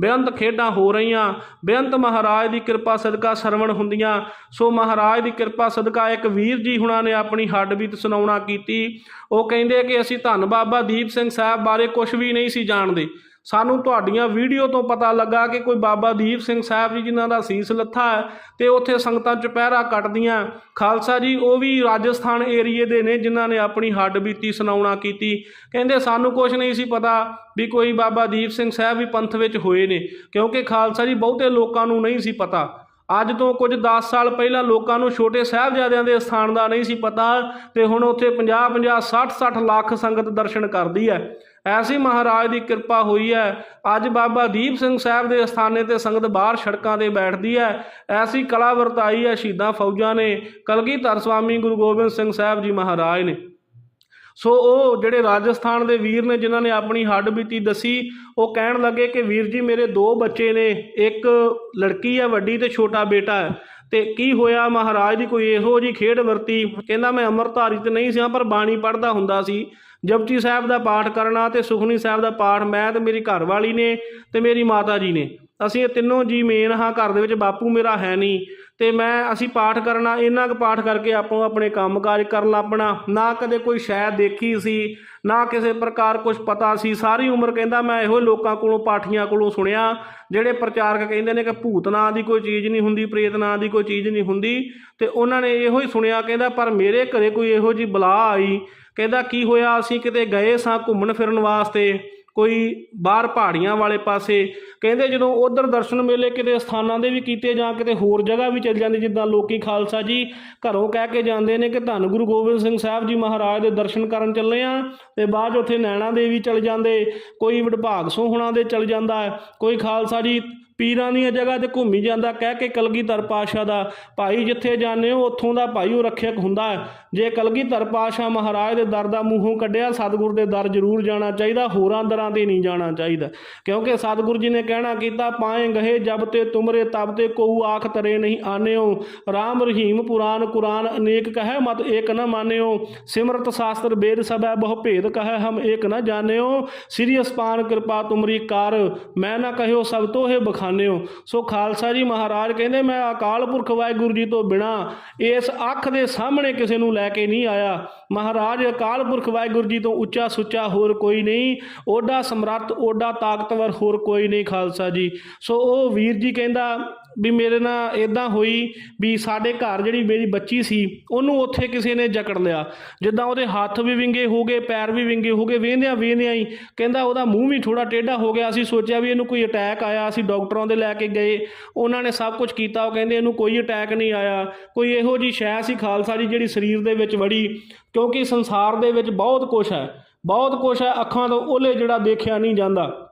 ਬੇਅੰਤ ਖੇਡਾਂ ਹੋ ਰਹੀਆਂ। ਬੇਅੰਤ ਮਹਾਰਾਜ ਦੀ ਕਿਰਪਾ ਸਦਕਾ ਸਰਵਣ ਹੁੰਦੀਆਂ। ਸੋ ਮਹਾਰਾਜ ਦੀ ਕਿਰਪਾ ਸਦਕਾ ਇੱਕ ਵੀਰ ਜੀ ਹੁਣਾਂ ਨੇ ਆਪਣੀ ਹੱਡਬੀਤ ਸੁਣਾਉਣਾ ਕੀਤੀ। ਉਹ ਕਹਿੰਦੇ ਕਿ ਅਸੀਂ ਧੰਨ ਬਾਬਾ ਦੀਪ ਸਿੰਘ ਸਾਹਿਬ ਬਾਰੇ ਕੁਝ ਵੀ ਨਹੀਂ ਸੀ ਜਾਣਦੇ। ਸਾਨੂੰ ਤੁਹਾਡੀਆਂ ਵੀਡੀਓ ਤੋਂ ਪਤਾ ਲੱਗਾ ਕਿ ਕੋਈ ਬਾਬਾ ਦੀਪ ਸਿੰਘ ਸਾਹਿਬ ਜੀ ਜਿਨ੍ਹਾਂ ਦਾ ਸੀਸ ਲੱਥਾ ਹੈ ਤੇ ਉੱਥੇ ਸੰਗਤਾਂ ਚੁਪਹਿਰਾ ਕੱਟਦੀਆਂ। ਖਾਲਸਾ ਜੀ, ਉਹ ਵੀ ਰਾਜਸਥਾਨ ਏਰੀਏ ਦੇ ਨੇ ਜਿਨ੍ਹਾਂ ਨੇ ਆਪਣੀ ਹੱਡ ਬੀਤੀ ਸੁਣਾਉਣਾ ਕੀਤੀ। ਕਹਿੰਦੇ ਸਾਨੂੰ ਕੁਝ ਨਹੀਂ ਸੀ ਪਤਾ ਵੀ ਕੋਈ ਬਾਬਾ ਦੀਪ ਸਿੰਘ ਸਾਹਿਬ ਵੀ ਪੰਥ ਵਿੱਚ ਹੋਏ ਨੇ, ਕਿਉਂਕਿ ਖਾਲਸਾ ਜੀ ਬਹੁਤੇ ਲੋਕਾਂ ਨੂੰ ਨਹੀਂ ਸੀ ਪਤਾ। ਅੱਜ ਤੋਂ ਕੁਝ 10 ਸਾਲ ਪਹਿਲਾਂ ਲੋਕਾਂ ਨੂੰ ਛੋਟੇ ਸਾਹਿਬਜ਼ਾਦਿਆਂ ਦੇ ਸਥਾਨ ਦਾ ਨਹੀਂ ਸੀ ਪਤਾ ਤੇ ਹੁਣ ਉੱਥੇ 50 50 60 60 ਲੱਖ ਸੰਗਤ ਦਰਸ਼ਨ ਕਰਦੀ ਹੈ। ਐਸੀ ਮਹਾਰਾਜ ਦੀ ਕਿਰਪਾ ਹੋਈ ਹੈ। ਅੱਜ ਬਾਬਾ ਦੀਪ ਸਿੰਘ ਸਾਹਿਬ ਦੇ ਅਸਥਾਨੇ ਤੇ ਸੰਗਤ ਬਾਹਰ ਸੜਕਾਂ ਤੇ ਬੈਠਦੀ ਹੈ। ਐਸੀ ਕਲਾ ਵਰਤਾਈ ਹੈ ਸ਼ਹੀਦਾਂ ਫੌਜਾਂ ਨੇ। ਕਲਗੀਧਰ ਸਵਾਮੀ ਗੁਰੂ ਗੋਬਿੰਦ ਸਿੰਘ ਸਾਹਿਬ ਜੀ ਮਹਾਰਾਜ ਨੇ। ਸੋ ਉਹ ਜਿਹੜੇ ਰਾਜਸਥਾਨ ਦੇ ਵੀਰ ਨੇ ਜਿਨ੍ਹਾਂ ਨੇ ਆਪਣੀ ਹੱਡ ਬੀਤੀ ਦੱਸੀ, ਉਹ ਕਹਿਣ ਲੱਗੇ ਕਿ ਵੀਰ ਜੀ ਮੇਰੇ ਦੋ ਬੱਚੇ ਨੇ, ਇੱਕ ਲੜਕੀ ਹੈ ਵੱਡੀ ਤੇ ਛੋਟਾ ਬੇਟਾ ਹੈ। ਤੇ ਕੀ ਹੋਇਆ? ਮਹਾਰਾਜ ਦੀ ਕੋਈ ਇਹੋ ਜੀ ਖੇਡ ਵਰਤੀ? ਕਹਿੰਦਾ, ਮੈਂ ਅੰਮ੍ਰਿਤਧਾਰੀ ਤੇ ਨਹੀਂ ਸੀ ਪਰ ਬਾਣੀ ਪੜ੍ਹਦਾ ਹੁੰਦਾ ਸੀ। ਜਪਜੀ ਸਾਹਿਬ ਦਾ ਪਾਠ ਕਰਨਾ ਤੇ ਸੁਖਨੀ ਸਾਹਿਬ ਦਾ ਪਾਠ, ਮੈਂ ਤੇ ਮੇਰੀ ਘਰਵਾਲੀ ਨੇ ਤੇ ਮੇਰੀ ਮਾਤਾ ਜੀ ਨੇ। ਅਸੀਂ ਇਹ ਤਿੰਨੋਂ ਜੀ ਮੇਨ ਹਾਂ, ਘਰ ਦੇ ਵਿੱਚ ਬਾਪੂ ਮੇਰਾ ਹੈ ਨਹੀਂ। ਤੇ ਮੈਂ, ਅਸੀਂ ਪਾਠ ਕਰਨਾ, ਇੰਨਾ ਕੁ ਪਾਠ ਕਰਕੇ ਆਪੋ ਆਪਣੇ ਕੰਮਕਾਜ ਕਰਨ ਲੱਪਣਾ ਨਾ ਕਦੇ ਕੋਈ ਸ਼ਾਇਦ ਦੇਖੀ ਸੀ, ਨਾ ਕਿਸੇ ਪ੍ਰਕਾਰ ਕੁਝ ਪਤਾ ਸੀ। ਸਾਰੀ ਉਮਰ ਕਹਿੰਦਾ, ਮੈਂ ਇਹੋ ਲੋਕਾਂ ਕੋਲੋਂ, ਪਾਠੀਆਂ ਕੋਲੋਂ ਸੁਣਿਆ, ਜਿਹੜੇ ਪ੍ਰਚਾਰਕ ਕਹਿੰਦੇ ਨੇ ਕਿ ਭੂਤ ਨਾਂ ਦੀ ਕੋਈ ਚੀਜ਼ ਨਹੀਂ ਹੁੰਦੀ, ਪ੍ਰੇਤ ਨਾਂ ਦੀ ਕੋਈ ਚੀਜ਼ ਨਹੀਂ ਹੁੰਦੀ। ਤੇ ਉਹਨਾਂ ਨੇ ਇਹੋ ਹੀ ਸੁਣਿਆ, ਕਹਿੰਦਾ, ਪਰ ਮੇਰੇ ਘਰੇ ਕੋਈ ਇਹੋ ਜੀ ਬਲਾ ਆਈ। ਕਹਿੰਦਾ, ਕੀ ਹੋਇਆ, ਅਸੀਂ ਕਿਤੇ ਗਏ ਸਾਂ ਘੁੰਮਣ ਫਿਰਨ ਵਾਸਤੇ? ਕੋਈ ਬਾਹਰ ਪਹਾੜੀਆਂ ਵਾਲੇ ਪਾਸੇ, ਕਹਿੰਦੇ ਜਦੋਂ ਉਧਰ ਦਰਸ਼ਨ ਮੇਲੇ ਕਿਤੇ ਸਥਾਨਾਂ ਦੇ ਵੀ ਕੀਤੇ ਜਾਂ ਕਿਤੇ ਹੋਰ ਜਗ੍ਹਾ ਵੀ ਚੱਲ ਜਾਂਦੇ, ਜਿੱਦਾਂ ਲੋਕੀ ਖਾਲਸਾ ਜੀ ਘਰੋਂ ਕਹਿ ਕੇ ਜਾਂਦੇ ਨੇ ਕਿ ਧੰਨ ਗੁਰੂ ਗੋਬਿੰਦ ਸਿੰਘ ਸਾਹਿਬ ਜੀ ਮਹਾਰਾਜ ਦੇ ਦਰਸ਼ਨ ਕਰਨ ਚੱਲੇ ਆ, ਤੇ ਬਾਅਦ 'ਚ ਉੱਥੇ ਨੈਣਾ ਦੇਵੀ ਚਲ ਜਾਂਦੇ, ਕੋਈ ਵਿਭਾਗ ਸੋਹਣਾ ਦੇ ਚਲ ਜਾਂਦਾ, ਕੋਈ ਖਾਲਸਾ ਜੀ ਪੀਰਾਂ ਦੀਆਂ ਜਗ੍ਹਾ ਤੇ ਘੁੰਮੀ ਜਾਂਦਾ, ਕਹਿ ਕੇ ਕਲਗੀਧਰ ਪਾਸ਼ਾ ਦਾ, ਭਾਈ ਜਿੱਥੇ ਜਾਂਦੇ ਹੋ, ਉੱਥੋਂ ਦਾ ਭਾਈ ਉਹ ਰੱਖਿਅਕ ਹੁੰਦਾ ਹੈ। ਜੇ ਕਲਗੀਧਰ ਪਾਸ਼ਾ ਮਹਾਰਾਜ ਦੇ ਦਰ ਦਾ ਮੂੰਹੋਂ ਕੱਢਿਆ, ਸਤਿਗੁਰ ਦੇ ਦਰ ਜ਼ਰੂਰ ਜਾਣਾ ਚਾਹੀਦਾ, ਹੋਰਾਂ ਦਰਾਂ ਤੇ ਨਹੀਂ ਜਾਣਾ ਚਾਹੀਦਾ। ਕਿਉਂਕਿ ਸਤਿਗੁਰ ਜੀ ਨੇ ਕਹਿਣਾ ਕੀਤਾ, ਪਾਏ ਗਏ ਜਬ ਤੇ ਤੁਮਰੇ, ਤਬ ਤੇ ਕੋਊ ਆਖ ਤਰੇ ਨਹੀਂ ਆਨਿਓ। RAM ਰਹੀਮ ਪੁਰਾਨ ਕੁਰਾਨ ਅਨੇਕ ਕਹੈ, ਮਤ ਏਕ ਨ ਮਾਨਿਓ। ਸਿਮਰਤ ਸ਼ਾਸਤਰ ਵੇਦ ਸਭੈ ਬਹੁ ਭੇਦ ਕਹੈ, ਹਮ ਏਕ ਨ ਜਾਣਿਓ। ਸ੍ਰੀ ਅਸਪਾਨ ਕਿਰਪਾ ਤੁਮਰੀ ਕਰ, ਮੈਂ ਨਾ ਕਹਿਓ ਸਭ ਤੋਂ ਇਹ ਬਖਾ ਤੋਹੇ ਬਖਾਨਿਓ ਸੋ ਖਾਲਸਾ ਜੀ ਮਹਾਰਾਜ ਕਹਿੰਦੇ, ਮੈਂ ਅਕਾਲ ਪੁਰਖ ਵਾਹਿਗੁਰੂ ਜੀ ਤੋਂ ਬਿਨਾ ਇਸ ਅੱਖ ਦੇ ਸਾਹਮਣੇ ਕਿਸੇ ਨੂੰ ਲੈ ਕੇ ਨਹੀਂ ਆਇਆ। ਮਹਾਰਾਜ, ਅਕਾਲ ਪੁਰਖ ਵਾਹਿਗੁਰੂ ਜੀ ਤੋਂ ਉੱਚਾ ਸੁੱਚਾ ਹੋਰ ਕੋਈ ਨਹੀਂ। ਓਡਾ ਸਮਰੱਥ, ਓਡਾ ਤਾਕਤਵਰ ਹੋਰ ਕੋਈ ਨਹੀਂ ਖਾਲਸਾ ਜੀ। ਸੋ ਉਹ ਵੀਰ ਜੀ ਕਹਿੰਦਾ ਵੀ ਮੇਰੇ ਨਾਲ ਇਦਾਂ ਹੋਈ ਵੀ ਸਾਡੇ ਘਰ ਜਿਹੜੀ ਮੇਰੀ ਬੱਚੀ ਸੀ, ਉਹਨੂੰ ਉੱਥੇ ਕਿਸੇ ਨੇ ਜਕੜ ਲਿਆ। ਜਿੱਦਾਂ ਉਹਦੇ ਹੱਥ ਵੀ ਵਿੰਗੇ ਹੋ ਗਏ, ਪੈਰ ਵੀ ਵਿੰਗੇ ਹੋ ਗਏ, ਵੇਂਦਿਆਂ ਵੇਂਦਿਆਂ ਹੀ ਕਹਿੰਦਾ ਉਹਦਾ ਮੂੰਹ ਵੀ ਥੋੜਾ ਟੇਢਾ ਹੋ ਗਿਆ। ਅਸੀਂ ਸੋਚਿਆ ਵੀ ਇਹਨੂੰ ਕੋਈ ਅਟੈਕ ਆਇਆ, ਅਸੀਂ ਡਾਕਟਰਾਂ ਦੇ ਲੈ ਕੇ ਗਏ। ਉਹਨਾਂ ਨੇ ਸਭ ਕੁਝ ਕੀਤਾ, ਉਹ ਕਹਿੰਦੇ ਇਹਨੂੰ ਕੋਈ ਅਟੈਕ ਨਹੀਂ ਆਇਆ। ਕੋਈ ਇਹੋ ਜੀ ਸ਼ੈ ਸੀ ਖਾਲਸਾ ਜੀ ਜਿਹੜੀ ਸਰੀਰ ਦੇ ਵਿੱਚ ਵੜੀ, ਕਿਉਂਕਿ ਸੰਸਾਰ ਦੇ ਵਿੱਚ ਬਹੁਤ ਕੁਝ ਹੈ। ਬਹੁਤ ਕੁਝ ਹੈ, ਅੱਖਾਂ ਤੋਂ ਉਹਲੇ ਜਿਹੜਾ ਦੇਖਿਆ ਨਹੀਂ ਜਾਂਦਾ।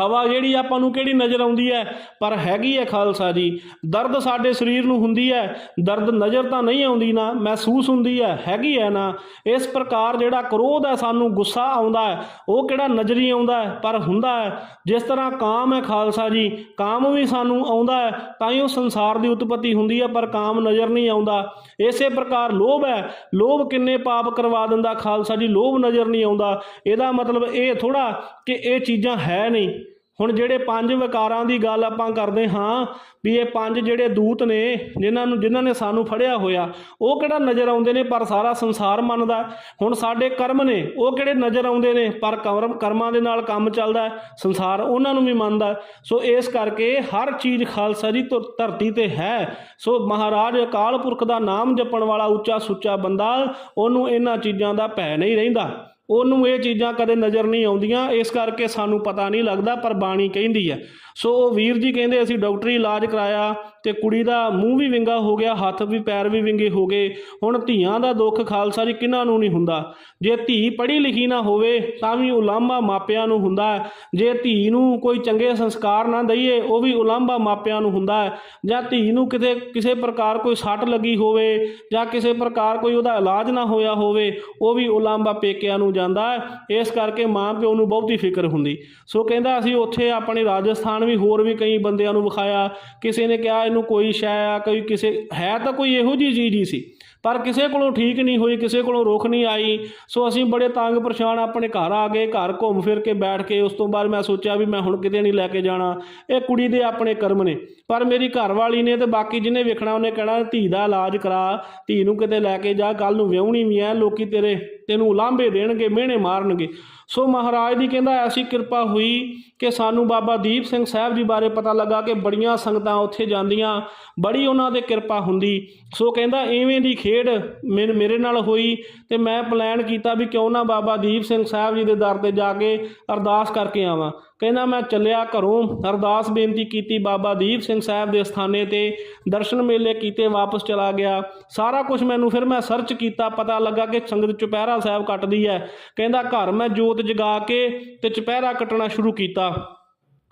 ਹਵਾ ਜਿਹੜੀ ਆਪਾਂ ਨੂੰ ਕਿਹੜੀ ਨਜ਼ਰ ਆਉਂਦੀ ਹੈ? ਪਰ ਹੈਗੀ ਹੈ ਖਾਲਸਾ ਜੀ। ਦਰਦ ਸਾਡੇ ਸਰੀਰ ਨੂੰ ਹੁੰਦੀ ਹੈ। ਦਰਦ ਨਜ਼ਰ ਤਾਂ ਨਹੀਂ ਆਉਂਦੀ ਨਾ, ਮਹਿਸੂਸ ਹੁੰਦੀ ਹੈ। ਹੈਗੀ ਹੈ ਨਾ। ਇਸ ਪ੍ਰਕਾਰ ਜਿਹੜਾ ਕ੍ਰੋਧ ਹੈ ਸਾਨੂੰ ਗੁੱਸਾ ਆਉਂਦਾ ਹੈ, ਉਹ ਕਿਹੜਾ ਨਜ਼ਰੀ ਆਉਂਦਾ ਹੈ? ਪਰ ਹੁੰਦਾ ਹੈ। ਜਿਸ ਤਰ੍ਹਾਂ ਕਾਮ ਹੈ ਖਾਲਸਾ ਜੀ, ਕਾਮ ਵੀ ਸਾਨੂੰ ਆਉਂਦਾ ਹੈ, ਤਾਂ ਹੀ ਉਹ ਸੰਸਾਰ ਦੀ ਉਤਪਤੀ ਹੁੰਦੀ ਹੈ, ਪਰ ਕਾਮ ਨਜ਼ਰ ਨਹੀਂ ਆਉਂਦਾ। ਇਸੇ ਪ੍ਰਕਾਰ ਲੋਭ ਹੈ। ਲੋਭ ਕਿੰਨੇ ਪਾਪ ਕਰਵਾ ਦਿੰਦਾ ਖਾਲਸਾ ਜੀ, ਲੋਭ ਨਜ਼ਰ ਨਹੀਂ ਆਉਂਦਾ। ਇਹਦਾ ਮਤਲਬ ਇਹ ਥੋੜਾ ਕਿ ਇਹ ਚੀਜ਼ਾਂ ਹੈ ਨਹੀਂ। ਹੁਣ ਜਿਹੜੇ ਪੰਜ ਵਿਕਾਰਾਂ ਦੀ ਗੱਲ ਆਪਾਂ ਕਰਦੇ ਹਾਂ, ਵੀ ਇਹ ਪੰਜ ਜਿਹੜੇ ਦੂਤ ਨੇ, ਜਿਨ੍ਹਾਂ ਨੂੰ ਜਿਨ੍ਹਾਂ ਨੇ ਸਾਨੂੰ ਫੜਿਆ ਹੋਇਆ, ਉਹ ਕਿਹੜਾ ਨਜ਼ਰ ਆਉਂਦੇ ਨੇ ਪਰ ਸਾਰਾ ਸੰਸਾਰ ਮੰਨਦਾ ਹੁਣ ਸਾਡੇ ਕਰਮ ਨੇ, ਉਹ ਕਿਹੜੇ ਨਜ਼ਰ ਆਉਂਦੇ ਨੇ, ਪਰ ਕਰਮ ਕਰਮਾਂ ਦੇ ਨਾਲ ਕੰਮ ਚੱਲਦਾ ਸੰਸਾਰ ਉਹਨਾਂ ਨੂੰ ਵੀ ਮੰਨਦਾ ਸੋ ਇਸ ਕਰਕੇ ਹਰ ਚੀਜ਼ ਖਾਲਸਾ ਜੀ ਤੋਂ ਧਰਤੀ ਤੇ ਹੈ। ਸੋ ਮਹਾਰਾਜ ਅਕਾਲ ਪੁਰਖ ਦਾ ਨਾਮ ਜਪਣ ਵਾਲਾ ਉੱਚਾ ਸੁੱਚਾ ਬੰਦਾ, ਉਹਨੂੰ ਇਹਨਾਂ ਚੀਜ਼ਾਂ ਦਾ ਭੈ ਨਹੀਂ ਰਹਿੰਦਾ। ਉਹਨੂੰ ਇਹ ਚੀਜ਼ਾਂ ਕਦੇ ਨਜ਼ਰ ਨਹੀਂ ਆਉਂਦੀਆਂ, ਇਸ ਕਰਕੇ ਸਾਨੂੰ ਪਤਾ ਨਹੀਂ ਲੱਗਦਾ, ਪਰ ਬਾਣੀ ਕਹਿੰਦੀ ਹੈ। ਸੋ ਉਹ ਵੀਰ ਜੀ ਕਹਿੰਦੇ, ਅਸੀਂ ਡਾਕਟਰੀ ਇਲਾਜ ਕਰਾਇਆ। ਤੇ ਕੁੜੀ ਦਾ ਮੂੰਹ ਵੀ ਵਿੰਗਾ ਹੋ ਗਿਆ, ਹੱਥ ਵੀ ਪੈਰ ਵੀ ਵਿੰਗੇ ਹੋ ਗਏ। ਹੁਣ ਧੀਆਂ ਦਾ ਦੁੱਖ ਖਾਲਸਾ ਜੀ ਕਿਹਨਾਂ ਨੂੰ ਨਹੀਂ ਹੁੰਦਾ। ਜੇ ਧੀ ਪੜ੍ਹੀ ਲਿਖੀ ਨਾ ਹੋਵੇ, ਤਾਂ ਵੀ ਉਲਾਂਭਾ ਮਾਪਿਆਂ ਨੂੰ ਹੁੰਦਾ ਜੇ ਧੀ ਨੂੰ ਕੋਈ ਚੰਗੇ ਸੰਸਕਾਰ ਨਾ ਦਈਏ, ਉਹ ਵੀ ਉਲਾਂਭਾ ਮਾਪਿਆਂ ਨੂੰ ਹੁੰਦਾ ਜਾਂ ਧੀ ਨੂੰ ਕਿਤੇ, ਕਿਸੇ ਪ੍ਰਕਾਰ ਕੋਈ ਸੱਟ ਲੱਗੀ ਹੋਵੇ, ਜਾਂ ਕਿਸੇ ਪ੍ਰਕਾਰ ਕੋਈ ਉਹਦਾ ਇਲਾਜ ਨਾ ਹੋਇਆ ਹੋਵੇ, ਉਹ ਵੀ ਉਲਾਂਭਾ ਪੇਕਿਆਂ ਨੂੰ ਜਾਂਦਾ ਇਸ ਕਰਕੇ ਮਾਂ ਪਿਓ ਨੂੰ ਬਹੁਤੀ ਫਿਕਰ ਹੁੰਦੀ। ਸੋ ਕਹਿੰਦਾ ਅਸੀਂ ਉੱਥੇ ਆਪਣੇ ਰਾਜਸਥਾਨ ਵੀ ਹੋਰ ਵੀ ਕਈ ਬੰਦਿਆਂ ਨੂੰ ਵਿਖਾਇਆ। ਕਿਸੇ ਨੇ ਕਿਹਾ ਇਹਨੂੰ ਕੋਈ ਸ਼ੈ ਆ, ਕੋਈ ਕਿਸੇ, ਹੈ ਤਾਂ ਕੋਈ ਇਹੋ ਜਿਹੀ ਚੀਜ਼ ਹੀ ਸੀ, ਪਰ ਕਿਸੇ ਕੋਲੋਂ ਠੀਕ ਨਹੀਂ ਹੋਈ, ਕਿਸੇ ਕੋਲੋਂ ਰੁਖ ਨਹੀਂ ਆਈ। ਸੋ ਅਸੀਂ ਬੜੇ ਤੰਗ ਪਰੇਸ਼ਾਨ ਆਪਣੇ ਘਰ ਆ ਗਏ, ਘਰ ਘੁੰਮ ਫਿਰ ਕੇ ਬੈਠ ਕੇ ਉਸ ਤੋਂ ਬਾਅਦ ਮੈਂ ਸੋਚਿਆ ਵੀ ਮੈਂ ਹੁਣ ਕਿਤੇ ਨਹੀਂ ਲੈ ਕੇ ਜਾਣਾ। ਇਹ ਕੁੜੀ ਦੇ ਆਪਣੇ ਕਰਮ ਨੇ, ਪਰ ਮੇਰੀ ਘਰ ਵਾਲੀ ਨੇ ਤੇ ਬਾਕੀ ਜਿਹਨੇ ਵੇਖਣਾ, ਉਹਨੇ ਕਹਿਣਾ, ਧੀ ਦਾ ਇਲਾਜ ਕਰਾ, ਧੀ ਨੂੰ ਕਿਤੇ ਲੈ ਕੇ ਜਾ ਕੱਲ ਨੂੰ ਵਿਆਹਣੀ ਵੀ ਐ, ਲੋਕੀ ਤੇਰੇ, ਤੈਨੂੰ ਉਲਾਂਭੇ ਦੇਣਗੇ, ਮਿਹਣੇ ਮਾਰਨਗੇ। ਸੋ ਮਹਾਰਾਜ ਦੀ ਕਹਿੰਦਾ, ਐਸੀ ਕਿਰਪਾ ਹੋਈ ਕਿ ਸਾਨੂੰ ਬਾਬਾ ਦੀਪ ਸਿੰਘ ਸਾਹਿਬ ਜੀ ਬਾਰੇ ਪਤਾ ਲੱਗਾ ਕਿ ਬੜੀਆਂ ਸੰਗਤਾਂ ਉੱਥੇ ਜਾਂਦੀਆਂ, ਬੜੀ ਉਹਨਾਂ ਦੇ ਕਿਰਪਾ ਹੁੰਦੀ। ਸੋ ਕਹਿੰਦਾ, ਐਵੇਂ ਦੀ ਖੇਡ ਮੇਰੇ ਮੇਰੇ ਨਾਲ ਹੋਈ ਤੇ ਮੈਂ ਪਲਾਨ ਕੀਤਾ ਵੀ ਕਿਉਂ ਨਾ ਬਾਬਾ ਦੀਪ ਸਿੰਘ ਸਾਹਿਬ ਜੀ ਦੇ ਦਰ ਤੇ ਜਾ ਕੇ ਅਰਦਾਸ ਕਰਕੇ ਆਵਾਂ। ਕਹਿੰਦਾ, ਮੈਂ ਚੱਲਿਆ ਘਰੋਂ। ਅਰਦਾਸ ਬੇਨਤੀ ਕੀਤੀ ਬਾਬਾ ਦੀਪ ਸਿੰਘ ਸਾਹਿਬ ਦੇ ਸਥਾਨੇ ਤੇ। ਦਰਸ਼ਨ ਮੇਲੇ ਕੀਤੇ, ਵਾਪਸ ਚਲਾ ਗਿਆ। ਸਾਰਾ ਕੁਝ ਮੈਨੂੰ ਫਿਰ ਮੈਂ ਸਰਚ ਕੀਤਾ, ਪਤਾ ਲੱਗਾ ਕਿ ਸੰਗਤ ਚੁਪਹਿਰਾ ਸਾਹਿਬ ਕੱਟਦੀ ਹੈ। ਕਹਿੰਦਾ, ਘਰ ਮੈਂ ਜੋਤ ਜਗਾ ਕੇ ਤੇ ਚੁਪਹਿਰਾ ਕੱਟਣਾ ਸ਼ੁਰੂ ਕੀਤਾ।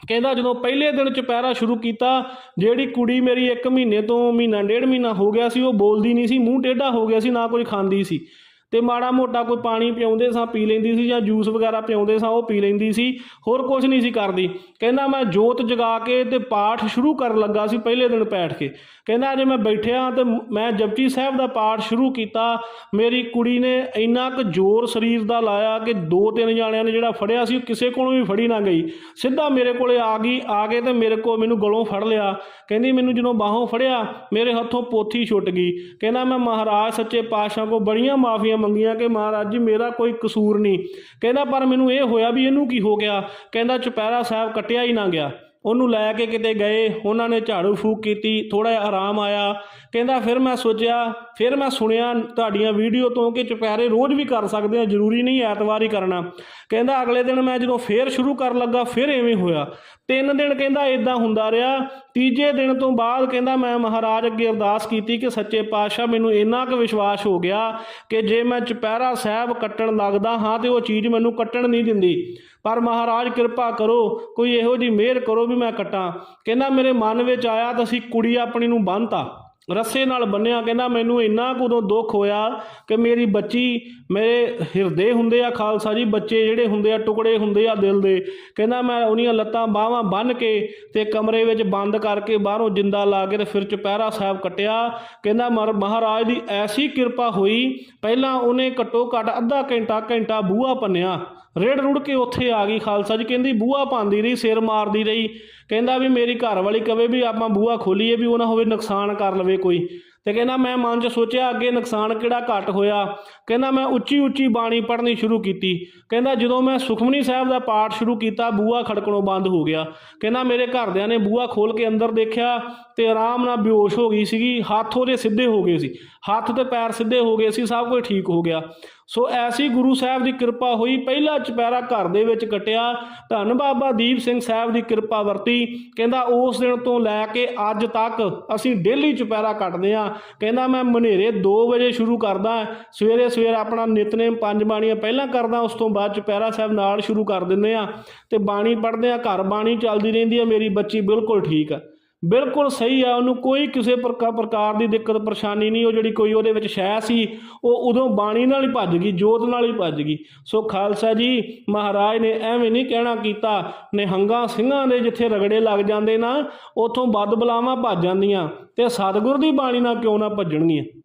ਕਹਿੰਦਾ, ਜਦੋਂ ਪਹਿਲੇ ਦਿਨ ਚੁਪਹਿਰਾ ਸ਼ੁਰੂ ਕੀਤਾ, ਜਿਹੜੀ ਕੁੜੀ ਮੇਰੀ 1 ਮਹੀਨੇ ਤੋਂ ਮਹੀਨਾ, ਡੇਢ ਮਹੀਨਾ ਹੋ ਗਿਆ ਸੀ, ਉਹ ਬੋਲਦੀ ਨਹੀਂ ਸੀ, ਮੂੰਹ ਟੇਢਾ ਹੋ ਗਿਆ ਸੀ, ਨਾ ਕੁਝ ਖਾਂਦੀ ਸੀ। ਤੇ ਮਾੜਾ ਮੋਟਾ ਕੋਈ ਪਾਣੀ ਪਿਆਉਂਦੇ ਸਾਂ, ਪੀ ਲੈਂਦੀ ਸੀ ਜਾਂ ਜੂਸ ਵਗੈਰਾ ਪਿਆਉਂਦੇ ਸਾਂ, ਉਹ ਪੀ ਲੈਂਦੀ ਸੀ, ਹੋਰ ਕੁਝ ਨਹੀਂ ਸੀ ਕਰਦੀ। ਕਹਿੰਦਾ ਮੈਂ ਜੋਤ ਜਗਾ ਕੇ ਤੇ ਪਾਠ ਸ਼ੁਰੂ ਕਰਨ ਲੱਗਾ ਸੀ ਪਹਿਲੇ ਦਿਨ ਬੈਠ ਕੇ। ਕਹਿੰਦਾ ਜੇ ਮੈਂ ਬੈਠਿਆ ਤੇ ਮੈਂ ਜਪਜੀ ਸਾਹਿਬ ਦਾ ਪਾਠ ਸ਼ੁਰੂ ਕੀਤਾ, ਮੇਰੀ ਕੁੜੀ ਨੇ ਇੰਨਾ ਕੁ ਜ਼ੋਰ ਸਰੀਰ ਦਾ ਲਾਇਆ ਕਿ ਦੋ ਤਿੰਨ ਜਾਣਿਆਂ ਨੇ ਜਿਹੜਾ ਫੜਿਆ ਸੀ, ਉਹ ਕਿਸੇ ਕੋਲੋਂ ਵੀ ਫੜੀ ਨਾ ਗਈ। ਸਿੱਧਾ ਮੇਰੇ ਕੋਲੇ ਆ ਗਈ, ਆ ਕੇ ਤੇ ਮੇਰੇ ਕੋਲ ਮੈਨੂੰ ਗਲੋਂ ਫੜ ਲਿਆ। ਕਹਿੰਦੀ ਮੈਨੂੰ ਜਦੋਂ ਬਾਹੋਂ ਫੜਿਆ, ਮੇਰੇ ਹੱਥੋਂ ਪੋਥੀ ਛੁੱਟ ਗਈ। ਕਹਿੰਦਾ ਮੈਂ ਮਹਾਰਾਜ, ਸੱਚੇ ਪਾਤਸ਼ਾਹ ਕੋ ਬੜੀਆਂ ਮਾਫੀਆਂ ਮੰਗੀਆਂ ਕਿ ਮਹਾਰਾਜ ਜੀ, ਮੇਰਾ ਕੋਈ ਕਸੂਰ ਨਹੀਂ। ਕਹਿੰਦਾ, ਪਰ ਮੈਨੂੰ ਇਹ ਹੋਇਆ ਵੀ ਇਹਨੂੰ ਕੀ ਹੋ ਗਿਆ? ਕਹਿੰਦਾ, ਚੁਪਹਿਰਾ ਸਾਹਿਬ ਕੱਟਿਆ ਹੀ ਨਾ ਗਿਆ। ਉਹਨੂੰ ਲੈ ਕੇ ਕਿਤੇ ਗਏ, ਉਹਨਾਂ ਨੇ ਝਾੜੂ ਫੂਕ ਕੀਤੀ ਥੋੜਾ ਜਿਹਾ ਆਰਾਮ ਆਇਆ। ਕਹਿੰਦਾ, ਫਿਰ ਮੈਂ ਸੋਚਿਆ, ਫਿਰ ਮੈਂ ਸੁਣਿਆ ਤੁਹਾਡੀਆਂ ਵੀਡੀਓ ਤੋਂ ਕਿ ਚੁਪਹਿਰੇ ਰੋਜ਼ ਵੀ ਕਰ ਸਕਦੇ ਆ, ਜ਼ਰੂਰੀ ਨਹੀਂ ਐਤਵਾਰ ਹੀ ਕਰਨਾ। ਕਹਿੰਦਾ, ਅਗਲੇ ਦਿਨ ਮੈਂ ਜਦੋਂ ਫੇਰ ਸ਼ੁਰੂ ਕਰਨ ਲੱਗਾ, ਫਿਰ ਐਵੇਂ ਹੋਇਆ। ਤਿੰਨ ਦਿਨ ਕਹਿੰਦਾ ਇਦਾਂ ਹੁੰਦਾ ਰਿਹਾ। ਤੀਜੇ ਦਿਨ ਤੋਂ ਬਾਅਦ ਕਹਿੰਦਾ, ਮੈਂ ਮਹਾਰਾਜ ਅੱਗੇ ਅਰਦਾਸ ਕੀਤੀ ਕਿ ਸੱਚੇ ਪਾਤਸ਼ਾਹ, ਮੈਨੂੰ ਇੰਨਾ ਕੁ ਵਿਸ਼ਵਾਸ ਹੋ ਗਿਆ ਕਿ ਜੇ ਮੈਂ ਚੁਪਹਿਰਾ ਸਾਹਿਬ ਕੱਟਣ ਲੱਗਦਾ ਹਾਂ ਤੇ ਉਹ ਚੀਜ਼ ਮੈਨੂੰ ਕੱਟਣ ਨਹੀਂ ਦਿੰਦੀ। ਪਰ ਮਹਾਰਾਜ ਕਿਰਪਾ ਕਰੋ, ਕੋਈ ਇਹੋ ਜੀ ਮਿਹਰ ਕਰੋ ਵੀ ਮੈਂ ਕੱਟਾਂ। ਕਹਿੰਦਾ, ਮੇਰੇ ਮਨ ਵਿੱਚ ਆਇਆ ਤਾਂ ਅਸੀਂ ਕੁੜੀ ਆਪਣੀ ਨੂੰ ਬੰਨਤਾ। ਰੱਸੇ ਨਾਲ ਬੰਨਿਆ। ਕਹਿੰਦਾ, ਮੈਨੂੰ ਇੰਨਾ ਕੁ ਦੁੱਖ ਹੋਇਆ ਕਿ ਮੇਰੀ ਬੱਚੀ ਮੇਰੇ ਹਿਰਦੇ ਹੁੰਦੇ ਆ ਖਾਲਸਾ ਜੀ, ਬੱਚੇ ਜਿਹੜੇ ਹੁੰਦੇ ਆ, ਟੁਕੜੇ ਹੁੰਦੇ ਆ ਦਿਲ ਦੇ। ਕਹਿੰਦਾ, ਮੈਂ ਉਹਨੀਆਂ ਲੱਤਾਂ ਬਾਹਾਂ ਬੰਨ ਕੇ ਤੇ ਕਮਰੇ ਵਿੱਚ ਬੰਦ ਕਰਕੇ ਬਾਹਰੋਂ ਜਿੰਦਾ ਲਾ ਕੇ ਤੇ ਫਿਰ ਚੁਪਹਿਰਾ ਸਾਹਿਬ ਕੱਟਿਆ। ਕਹਿੰਦਾ ਮਰ- ਮਹਾਰਾਜ ਦੀ ਐਸੀ ਕਿਰਪਾ ਹੋਈ, ਪਹਿਲਾਂ ਉਹਨੇ ਘੱਟੋ ਘੱਟ ਅੱਧਾ ਘੰਟਾ ਘੰਟਾ ਬੂਹਾ ਪੰਨਿਆ। ਰੇੜ ਰੁੜ ਕੇ ਉੱਥੇ ਆ ਗਈ ਖਾਲਸਾ ਜੀ। ਕਹਿੰਦੀ, ਬੂਹਾ ਪਾਉਂਦੀ ਰਹੀ, ਸਿਰ ਮਾਰਦੀ ਰਹੀ। ਕਹਿੰਦਾ ਵੀ, ਮੇਰੀ ਘਰ ਵਾਲੀ ਕਵੇ ਵੀ, ਆਪਾਂ ਬੂਹਾ ਖੋਲੀਏ ਵੀ ਉਹ ਨਾ ਹੋਵੇ ਨੁਕਸਾਨ ਕਰ ਲਵੇ ਕੋਈ। ਤੇ ਕਹਿੰਦਾ, ਮੈਂ ਮਨ 'ਚ ਸੋਚਿਆ, ਅੱਗੇ ਨੁਕਸਾਨ ਕਿਹੜਾ ਘੱਟ ਹੋਇਆ? ਕਹਿੰਦਾ, ਮੈਂ ਉੱਚੀ ਉੱਚੀ ਬਾਣੀ ਪੜ੍ਹਨੀ ਸ਼ੁਰੂ ਕੀਤੀ। ਕਹਿੰਦਾ, ਜਦੋਂ ਮੈਂ ਸੁਖਮਨੀ ਸਾਹਿਬ ਦਾ ਪਾਠ ਸ਼ੁਰੂ ਕੀਤਾ, ਬੂਹਾ ਖੜਕਣੋਂ ਬੰਦ ਹੋ ਗਿਆ। ਕਹਿੰਦਾ, ਮੇਰੇ ਘਰਦਿਆਂ ਨੇ ਬੂਹਾ ਖੋਲ ਕੇ ਅੰਦਰ ਦੇਖਿਆ ਤੇ ਆਰਾਮ ਨਾਲ ਬੇਹੋਸ਼ ਹੋ ਗਈ ਸੀਗੀ। ਹੱਥ ਉਹਦੇ ਸਿੱਧੇ ਹੋ ਗਏ ਸੀ। ਹੱਥ ਤੇ ਪੈਰ ਸਿੱਧੇ ਹੋ ਗਏ ਸੀ, ਸਭ ਕੁਝ ਠੀਕ ਹੋ ਗਿਆ। ਸੋ ਐਸੀ ਗੁਰੂ ਸਾਹਿਬ ਦੀ ਕਿਰਪਾ ਹੋਈ, ਪਹਿਲਾ ਚੁਪਹਿਰਾ ਘਰ ਦੇ ਵਿੱਚ ਕਟਿਆ। ਧੰਨ ਬਾਬਾ ਦੀਪ ਸਿੰਘ ਸਾਹਿਬ ਦੀ ਕਿਰਪਾ ਵਰਤੀ। ਕਹਿੰਦਾ, ਉਸ ਦਿਨ ਤੋਂ ਲੈ ਕੇ ਅੱਜ ਤੱਕ ਅਸੀਂ ਡੇਲੀ ਚੁਪਹਿਰਾ ਕੱਟਦੇ ਆ ਕਹਿੰਦਾ, ਮੈਂ ਮਨੇਰੇ 2 ਵਜੇ ਸ਼ੁਰੂ ਕਰਦਾ ਸਵੇਰੇ ਸਵੇਰ ਆਪਣਾ ਨਿਤਨੇਮ ਪੰਜ ਬਾਣੀਆਂ ਪਹਿਲਾਂ ਕਰਦਾ, ਉਸ ਤੋਂ ਬਾਅਦ ਚੁਪਹਿਰਾ ਸਾਹਿਬ ਨਾਲ ਸ਼ੁਰੂ ਕਰ ਦਿੰਦੇ ਆ ਤੇ ਬਾਣੀ ਪੜ੍ਹਦੇ ਆ ਘਰ ਬਾਣੀ ਚੱਲਦੀ ਰਹਿੰਦੀ ਆ ਮੇਰੀ ਬੱਚੀ ਬਿਲਕੁਲ ਠੀਕ ਆ ਬਿਲਕੁਲ ਸਹੀ ਆ, ਉਹਨੂੰ ਕੋਈ ਕਿਸੇ ਪ੍ਰਕਾ- ਪ੍ਰਕਾਰ ਦੀ ਦਿੱਕਤ, ਪਰੇਸ਼ਾਨੀ ਨਹੀਂ, ਉਹ ਜਿਹੜੀ ਕੋਈ ਉਹਦੇ ਵਿੱਚ ਸ਼ੈ ਸੀ, ਉਹ ਉਦੋਂ ਬਾਣੀ ਨਾਲ ਹੀ ਭੱਜ ਗਈ, ਜੋਤ ਨਾਲ ਹੀ ਭੱਜ ਗਈ। ਸੋ ਖਾਲਸਾ ਜੀ, ਮਹਾਰਾਜ ਨੇ ਐਵੇਂ ਨਹੀਂ ਕਹਿਣਾ ਕੀਤਾ, ਨਿਹੰਗਾਂ ਸਿੰਘਾਂ ਦੇ ਜਿੱਥੇ ਰਗੜੇ ਲੱਗ ਜਾਂਦੇ ਨਾ, ਉਥੋਂ ਬਦ ਬਲਾਵਾਂ ਭੱਜ ਜਾਂਦੀਆਂ, ਤੇ ਸਤਿਗੁਰ ਦੀ ਬਾਣੀ ਨਾਲ ਕਿਉਂ ਨਾ ਭੱਜਣਗੀਆਂ?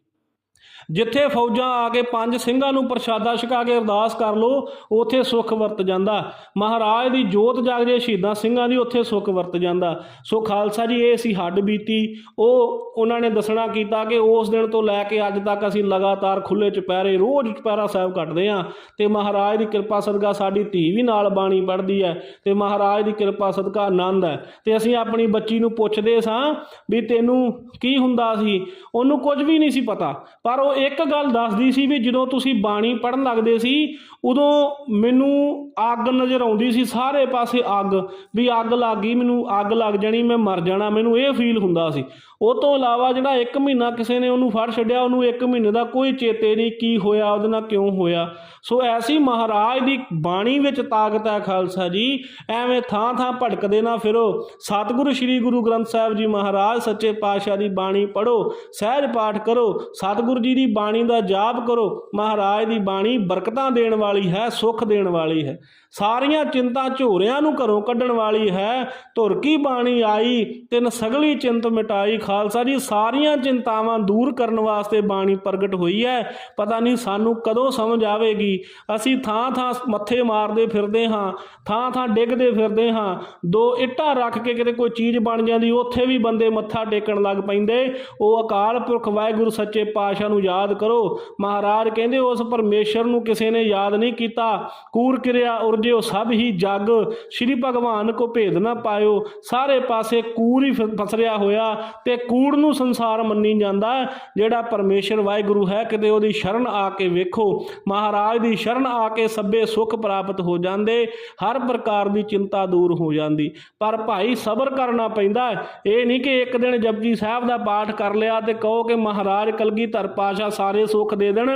ਜਿੱਥੇ ਫੌਜਾਂ ਆ ਕੇ ਪੰਜ ਸਿੰਘਾਂ ਨੂੰ ਪ੍ਰਸ਼ਾਦਾ ਛਕਾ ਕੇ ਅਰਦਾਸ ਕਰ ਲੋ, ਉਥੇ ਸੁੱਖ ਵਰਤ ਜਾਂਦਾ। ਮਹਾਰਾਜ ਦੀ ਜੋਤ ਜਾਗ ਜੇ ਸ਼ਹੀਦਾਂ ਸਿੰਘਾਂ ਦੀ ਉਥੇ ਸੁੱਖ ਵਰਤ ਜਾਂਦਾ। ਸੋ ਖਾਲਸਾ ਜੀ, ਇਹ ਸੀ ਹੱਡ ਬੀਤੀ। ਉਹ, ਉਹਨਾਂ ਨੇ ਦੱਸਣਾ ਕੀਤਾ ਕਿ ਉਸ ਦਿਨ ਤੋਂ ਲੈ ਕੇ ਅੱਜ ਤੱਕ ਅਸੀਂ ਲਗਾਤਾਰ ਖੁੱਲੇ ਚੁਪਹਿਰੇ, ਰੋਜ਼ ਚੁਪਹਿਰਾ ਸਾਹਿਬ ਕੱਟਦੇ ਆਂ ਤੇ ਮਹਾਰਾਜ ਦੀ ਕਿਰਪਾ ਸਦਕਾ ਸਾਡੀ ਧੀ ਵੀ ਨਾਲ ਬਾਣੀ ਪੜ੍ਹਦੀ ਹੈ। ਤੇ ਮਹਾਰਾਜ ਦੀ ਕਿਰਪਾ ਸਦਕਾ ਆਨੰਦ ਹੈ। ਤੇ ਅਸੀਂ ਆਪਣੀ ਬੱਚੀ ਨੂੰ ਪੁੱਛਦੇ ਸਾਂ ਵੀ ਤੈਨੂੰ ਕੀ ਹੁੰਦਾ ਸੀ? ਉਹਨੂੰ ਕੁਝ ਵੀ ਨਹੀਂ ਸੀ ਪਤਾ। ਪਰ ਉਹ ਇੱਕ ਗੱਲ ਦੱਸਦੀ ਸੀ ਵੀ ਜਦੋਂ ਤੁਸੀਂ ਬਾਣੀ ਪੜਨ ਲੱਗਦੇ ਸੀ, ਉਦੋਂ ਮੈਨੂੰ ਅੱਗ ਨਜ਼ਰ ਆਉਂਦੀ ਸੀ, ਸਾਰੇ ਪਾਸੇ ਅੱਗ, ਵੀ ਅੱਗ ਲੱਗ ਗਈ, ਮੈਨੂੰ ਅੱਗ ਲੱਗ ਜਾਣੀ, ਮੈਂ ਮਰ ਜਾਣਾ, ਮੈਨੂੰ ਇਹ ਫੀਲ ਹੁੰਦਾ ਸੀ। ਉਹ ਤੋਂ ਇਲਾਵਾ ਜਿਹੜਾ 1 ਮਹੀਨਾ ਕਿਸੇ ਨੇ ਉਹਨੂੰ ਫੜ ਛੱਡਿਆ, ਉਹਨੂੰ 1 ਮਹੀਨੇ ਦਾ ਕੋਈ ਚੇਤੇ ਨਹੀਂ ਕੀ ਹੋਇਆ, ਉਹਦੇ ਨਾਲ ਕਿਉਂ ਹੋਇਆ। ਸੋ ਐਸੀ ਮਹਾਰਾਜ ਦੀ ਬਾਣੀ ਵਿੱਚ ਤਾਕਤ ਹੈ ਖਾਲਸਾ ਜੀ, ਐਵੇਂ ਥਾਂ ਥਾਂ ਭਟਕਦੇ ਨਾ ਫਿਰੋ। ਸਤਿਗੁਰੂ ਸ੍ਰੀ ਗੁਰੂ ਗ੍ਰੰਥ ਸਾਹਿਬ ਜੀ ਮਹਾਰਾਜ, ਸੱਚੇ ਪਾਤਸ਼ਾਹ ਦੀ ਬਾਣੀ ਪੜੋ ਸਹਿਜ ਪਾਠ ਕਰੋ, ਸਤਿਗੁਰੂ ਜੀ ਦੀ ਬਾਣੀ ਦਾ ਜਾਪ ਕਰੋ, ਮਹਾਰਾਜ ਦੀ ਬਾਣੀ ਬਰਕਤਾਂ ਦੇਣ ਵਾਲੀ ਹੈ, ਸੁੱਖ ਦੇਣ ਵਾਲੀ ਹੈ। ਸਾਰੀਆਂ ਚਿੰਤਾ ਝੋਰਿਆਂ ਨੂੰ ਘਰੋਂ ਕੱਢਣ ਵਾਲੀ ਹੈ। ਧੁਰ ਕੀ ਬਾਣੀ ਆਈ, ਤਿਨ ਸਗਲੀ ਚਿੰਤ ਮਿਟਾਈ। ਖਾਲਸਾ ਜੀ, ਸਾਰੀਆਂ ਚਿੰਤਾਵਾਂ ਦੂਰ ਕਰਨ ਵਾਸਤੇ ਬਾਣੀ ਪ੍ਰਗਟ ਹੋਈ ਹੈ। ਪਤਾ ਨਹੀਂ ਸਾਨੂੰ ਕਦੋਂ ਸਮਝ ਆਵੇਗੀ। ਅਸੀਂ ਥਾਂ ਥਾਂ ਮੱਥੇ ਮਾਰਦੇ ਫਿਰਦੇ ਹਾਂ ਥਾਂ ਥਾਂ ਡਿੱਗਦੇ ਫਿਰਦੇ ਹਾਂ। ਦੋ ਇੱਟਾਂ ਰੱਖ ਕੇ ਕਿਤੇ ਕੋਈ ਚੀਜ਼ ਬਣ ਜਾਂਦੀ, ਉੱਥੇ ਵੀ ਬੰਦੇ ਮੱਥਾ ਟੇਕਣ ਲੱਗ ਪੈਂਦੇ। ਉਹ ਅਕਾਲ ਪੁਰਖ ਵਾਹਿਗੁਰੂ ਸੱਚੇ ਪਾਤਸ਼ਾਹ ਨੂੰ ਯਾਦ ਕਰੋ। ਮਹਾਰਾਜ ਕਹਿੰਦੇ, ਉਸ ਪਰਮੇਸ਼ਰ ਨੂੰ ਕਿਸੇ ਨੇ ਯਾਦ ਨਹੀਂ ਕੀਤਾ। ਕੂਰ ਕਿਰਿਆ ਉਰਜਿਓ ਸਭ ਹੀ ਜਗ। ਸ਼੍ਰੀ ਭਗਵਾਨ ਕੋ ਭੇਦ ਨਾ ਪਾਇਓ। ਸਾਰੇ ਪਾਸੇ ਕੂੜ ਹੀ ਫਸਰਿਆ ਹੋਇਆ ਤੇ ਕੂੜ ਨੂੰ ਸੰਸਾਰ ਮੰਨੀ ਜਾਂਦਾ ਜਿਹੜਾ ਪਰਮੇਸ਼ਰ ਵਾਹਿਗੁਰੂ ਹੈ, ਕਿਤੇ ਉਹਦੀ ਸ਼ਰਨ ਆ ਕੇ ਵੇਖੋ। ਮਹਾਰਾਜ ਦੀ ਸ਼ਰਨ ਆ ਕੇ ਸਭੇ ਸੁੱਖ ਪ੍ਰਾਪਤ ਹੋ ਜਾਂਦੇ। ਹਰ ਪ੍ਰਕਾਰ ਦੀ ਚਿੰਤਾ ਦੂਰ ਹੋ ਜਾਂਦੀ। ਪਰ ਭਾਈ, ਸਬਰ ਕਰਨਾ ਪੈਂਦਾ ਇਹ ਨਹੀਂ ਕਿ ਇੱਕ ਦਿਨ ਜਪਜੀ ਸਾਹਿਬ ਦਾ ਪਾਠ ਕਰ ਲਿਆ ਤੇ ਕਹੋ ਕਿ ਮਹਾਰਾਜ ਕਲਗੀਧਰ ਪਾਸ਼ਾ ਸਾਰੇ ਸੁੱਖ ਦੇ ਦੇਣ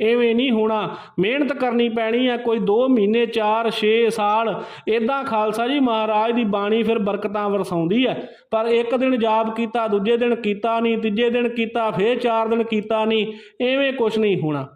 ਐਵੇਂ ਨਹੀਂ ਹੋਣਾ। ਮਿਹਨਤ ਕਰਨੀ ਪੈਣੀ ਹੈ ਕੋਈ 2 ਮਹੀਨੇ 4 6 ਸਾਲ। ਇਦਾਂ ਖਾਲਸਾ ਜੀ ਮਹਾਰਾਜ ਦੀ ਬਾਣੀ ਫਿਰ ਬਰਕਤਾਂ ਵਰਸਾਉਂਦੀ ਹੈ ਪਰ ਇੱਕ ਦਿਨ ਜਾਪ ਕੀਤਾ, ਦੂਜੇ ਦਿਨ ਕੀਤਾ ਨਹੀਂ, ਤੀਜੇ ਦਿਨ ਕੀਤਾ, ਫੇਰ ਚਾਰ ਦਿਨ ਕੀਤਾ ਨਹੀਂ, ਐਵੇਂ ਕੁਝ ਨਹੀਂ ਹੋਣਾ।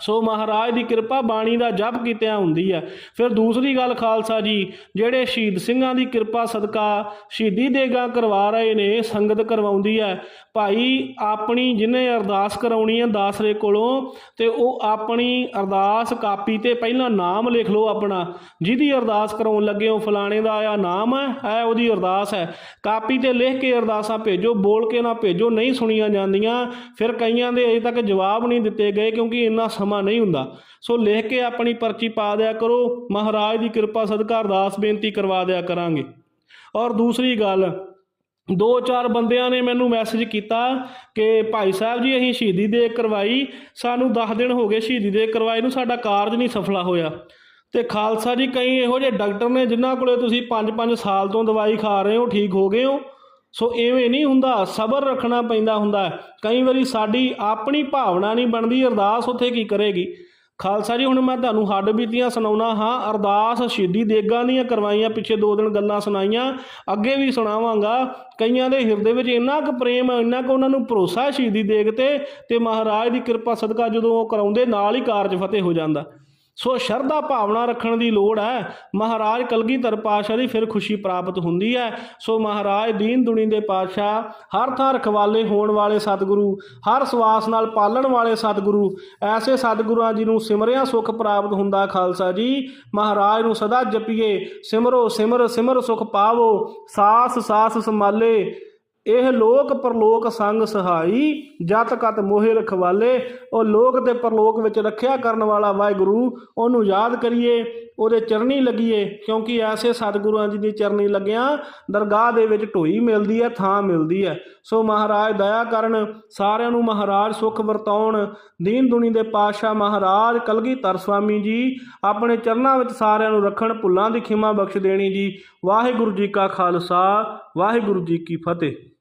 ਸੋ ਮਹਾਰਾਜ ਦੀ ਕਿਰਪਾ ਬਾਣੀ ਦਾ ਜਪ ਕੀਤਿਆਂ ਹੁੰਦੀ ਹੈ ਫਿਰ ਦੂਸਰੀ ਗੱਲ ਖਾਲਸਾ ਜੀ, ਜਿਹੜੇ ਸ਼ਹੀਦ ਸਿੰਘਾਂ ਦੀ ਕਿਰਪਾ ਸਦਕਾ ਸ਼ਹੀਦੀ ਦੇਗਾ ਕਰਵਾ ਰਹੇ ਨੇ, ਸੰਗਤ ਕਰਵਾਉਂਦੀ ਹੈ ਭਾਈ, ਆਪਣੀ ਜਿਹਨੇ ਅਰਦਾਸ ਕਰਾਉਣੀ ਹੈ ਦਾਸਰੇ ਕੋਲੋਂ, ਤੇ ਉਹ ਆਪਣੀ ਅਰਦਾਸ ਕਾਪੀ ਤੇ ਪਹਿਲਾਂ ਨਾਮ ਲਿਖ ਲਓ ਆਪਣਾ। ਜਿਹਦੀ ਅਰਦਾਸ ਕਰਾਉਣ ਲੱਗੇ ਹੋ, ਫਲਾਣੇ ਦਾ ਆ ਨਾਮ ਹੈ ਹੈ ਉਹਦੀ ਅਰਦਾਸ ਹੈ। ਕਾਪੀ ਤੇ ਲਿਖ ਕੇ ਅਰਦਾਸਾਂ ਭੇਜੋ, ਬੋਲ ਕੇ ਨਾ ਭੇਜੋ, ਨਹੀਂ ਸੁਣੀਆਂ ਜਾਂਦੀਆਂ। ਫਿਰ ਕਈਆਂ ਦੇ ਅਜੇ ਤੱਕ ਜਵਾਬ ਨਹੀਂ ਦਿੱਤੇ ਗਏ, ਕਿਉਂਕਿ ਇੰਨਾ ਸਮਾਂ ਨਹੀਂ ਹੁੰਦਾ। ਸੋ ਲਿਖ ਕੇ ਆਪਣੀ ਪਰਚੀ ਪਾ ਦਿਆ ਕਰੋ। ਮਹਾਰਾਜ ਦੀ ਕਿਰਪਾ ਸਦਕਾ ਅਰਦਾਸ ਬੇਨਤੀ ਕਰਵਾ ਦਿਆ ਕਰਾਂਗੇ। ਔਰ ਦੂਸਰੀ ਗੱਲ, ਦੋ ਚਾਰ ਬੰਦਿਆਂ ਨੇ ਮੈਨੂੰ ਮੈਸੇਜ ਕੀਤਾ ਕਿ ਭਾਈ ਸਾਹਿਬ ਜੀ, ਅਸੀਂ ਸ਼ਹੀਦੀ ਦੇ ਕਰਵਾਈ। ਸਾਨੂੰ 10 ਦਿਨ ਹੋ ਗਏ ਸ਼ਹੀਦੀ ਦੇ ਕਰਵਾਈ ਨੂੰ, ਸਾਡਾ ਕਾਰਜ ਨਹੀਂ ਸਫਲਾ ਹੋਇਆ। ਤੇ ਖਾਲਸਾ ਜੀ, ਕਈ ਇਹੋ ਜਿਹੇ ਡਾਕਟਰ ਨੇ ਜਿਨ੍ਹਾਂ ਕੋਲੇ ਤੁਸੀਂ 5-5 ਸਾਲ ਤੋਂ ਦਵਾਈ ਖਾ ਰਹੇ ਹੋ, ਠੀਕ ਹੋ ਗਏ ਹੋ। ਸੋ ਐਵੇਂ ਨਹੀਂ ਹੁੰਦਾ, ਸਬਰ ਰੱਖਣਾ ਪੈਂਦਾ ਹੁੰਦਾ ਕਈ ਵਾਰੀ ਸਾਡੀ ਆਪਣੀ ਭਾਵਨਾ ਨਹੀਂ ਬਣਦੀ, ਅਰਦਾਸ ਉੱਥੇ ਕੀ ਕਰੇਗੀ? ਖਾਲਸਾ ਜੀ, ਹੁਣ ਮੈਂ ਤੁਹਾਨੂੰ ਹੱਡ ਬੀਤੀਆਂ ਸੁਣਾਉਣਾ ਹਾਂ। ਅਰਦਾਸ ਸ਼ਹੀਦੀ ਦੇਗਾਂ ਦੀਆਂ ਕਰਵਾਈਆਂ, ਪਿੱਛੇ ਦੋ ਦਿਨ ਗੱਲਾਂ ਸੁਣਾਈਆਂ, ਅੱਗੇ ਵੀ ਸੁਣਾਵਾਂਗਾ। ਕਈਆਂ ਦੇ ਹਿਰਦੇ ਵਿੱਚ ਇੰਨਾ ਕੁ ਪ੍ਰੇਮ ਹੈ, ਇੰਨਾ ਕੁ ਉਹਨਾਂ ਨੂੰ ਭਰੋਸਾ ਸ਼ਹੀਦੀ ਦੇਗ ਤੇ ਤੇ ਮਹਾਰਾਜ ਦੀ ਕਿਰਪਾ ਸਦਕਾ ਜਦੋਂ ਉਹ ਕਰਾਉਂਦੇ, ਨਾਲ ਹੀ ਕਾਰਜ ਫਤਿਹ ਹੋ ਜਾਂਦਾ। ਸੋ ਸ਼ਰਧਾ ਭਾਵਨਾ ਰੱਖਣ ਦੀ ਲੋੜ ਹੈ। ਮਹਾਰਾਜ ਕਲਗੀਧਰ ਪਾਤਸ਼ਾਹ ਦੀ ਫਿਰ ਖੁਸ਼ੀ ਪ੍ਰਾਪਤ ਹੁੰਦੀ ਹੈ। ਸੋ ਮਹਾਰਾਜ ਦੀਨ ਦੁਨੀ ਦੇ ਪਾਤਸ਼ਾਹ, ਹਰ ਥਾਂ ਰਖਵਾਲੇ ਹੋਣ ਵਾਲੇ ਸਤਿਗੁਰੂ, ਹਰ ਸਵਾਸ ਨਾਲ ਪਾਲਣ ਵਾਲੇ ਸਤਿਗੁਰੂ, ਐਸੇ ਸਤਿਗੁਰਾਂ ਜੀ ਨੂੰ ਸਿਮਰਿਆ ਸੁਖ ਪ੍ਰਾਪਤ ਹੁੰਦਾ ਖਾਲਸਾ ਜੀ, ਮਹਾਰਾਜ ਨੂੰ ਸਦਾ ਜਪੀਏ। ਸਿਮਰੋ ਸਿਮਰ ਸਿਮਰ ਸੁਖ ਪਾਵੋ। ਸਾਸ ਸਾਸ ਸੰਭਾਲੇ। ਇਹ ਲੋਕ ਪਰਲੋਕ ਸੰਗ ਸਹਾਈ, ਜਤ ਕਤ ਮੋਹਿ ਰਖਵਾਲੇ। ਉਹ ਲੋਕ ਤੇ ਪਰਲੋਕ ਵਿੱਚ ਰੱਖਿਆ ਕਰਨ ਵਾਲਾ ਵਾਹਿਗੁਰੂ, ਉਹਨੂੰ ਯਾਦ ਕਰੀਏ, ਉਹਦੇ ਚਰਨੀ ਲੱਗੀਏ। ਕਿਉਂਕਿ ਐਸੇ ਸਤਿਗੁਰਾਂ ਜੀ ਦੀ ਚਰਨੀ ਲੱਗਿਆ, ਦਰਗਾਹ ਦੇ ਵਿੱਚ ਢੋਈ ਮਿਲਦੀ ਹੈ, ਥਾਂ ਮਿਲਦੀ ਹੈ। ਸੋ ਮਹਾਰਾਜ, ਦਇਆ ਕਰਨ, ਸਾਰਿਆਂ ਨੂੰ ਮਹਾਰਾਜ ਸੁਖ ਵਰਤਾਉਣ। ਦੀਨ ਦੁਨੀ ਦੇ ਪਾਤਸ਼ਾਹ ਮਹਾਰਾਜ ਕਲਗੀਧਰ ਸਵਾਮੀ ਜੀ, ਆਪਣੇ ਚਰਨਾਂ ਵਿੱਚ ਸਾਰਿਆਂ ਨੂੰ ਰੱਖਣ, ਭੁੱਲਾਂ ਦੀ ਖਿਮਾ ਬਖਸ਼ ਦੇਣੀ ਜੀ। ਵਾਹਿਗੁਰੂ ਜੀ ਕਾ ਖਾਲਸਾ, ਵਾਹਿਗੁਰੂ ਜੀ ਕੀ ਫਤਿਹ।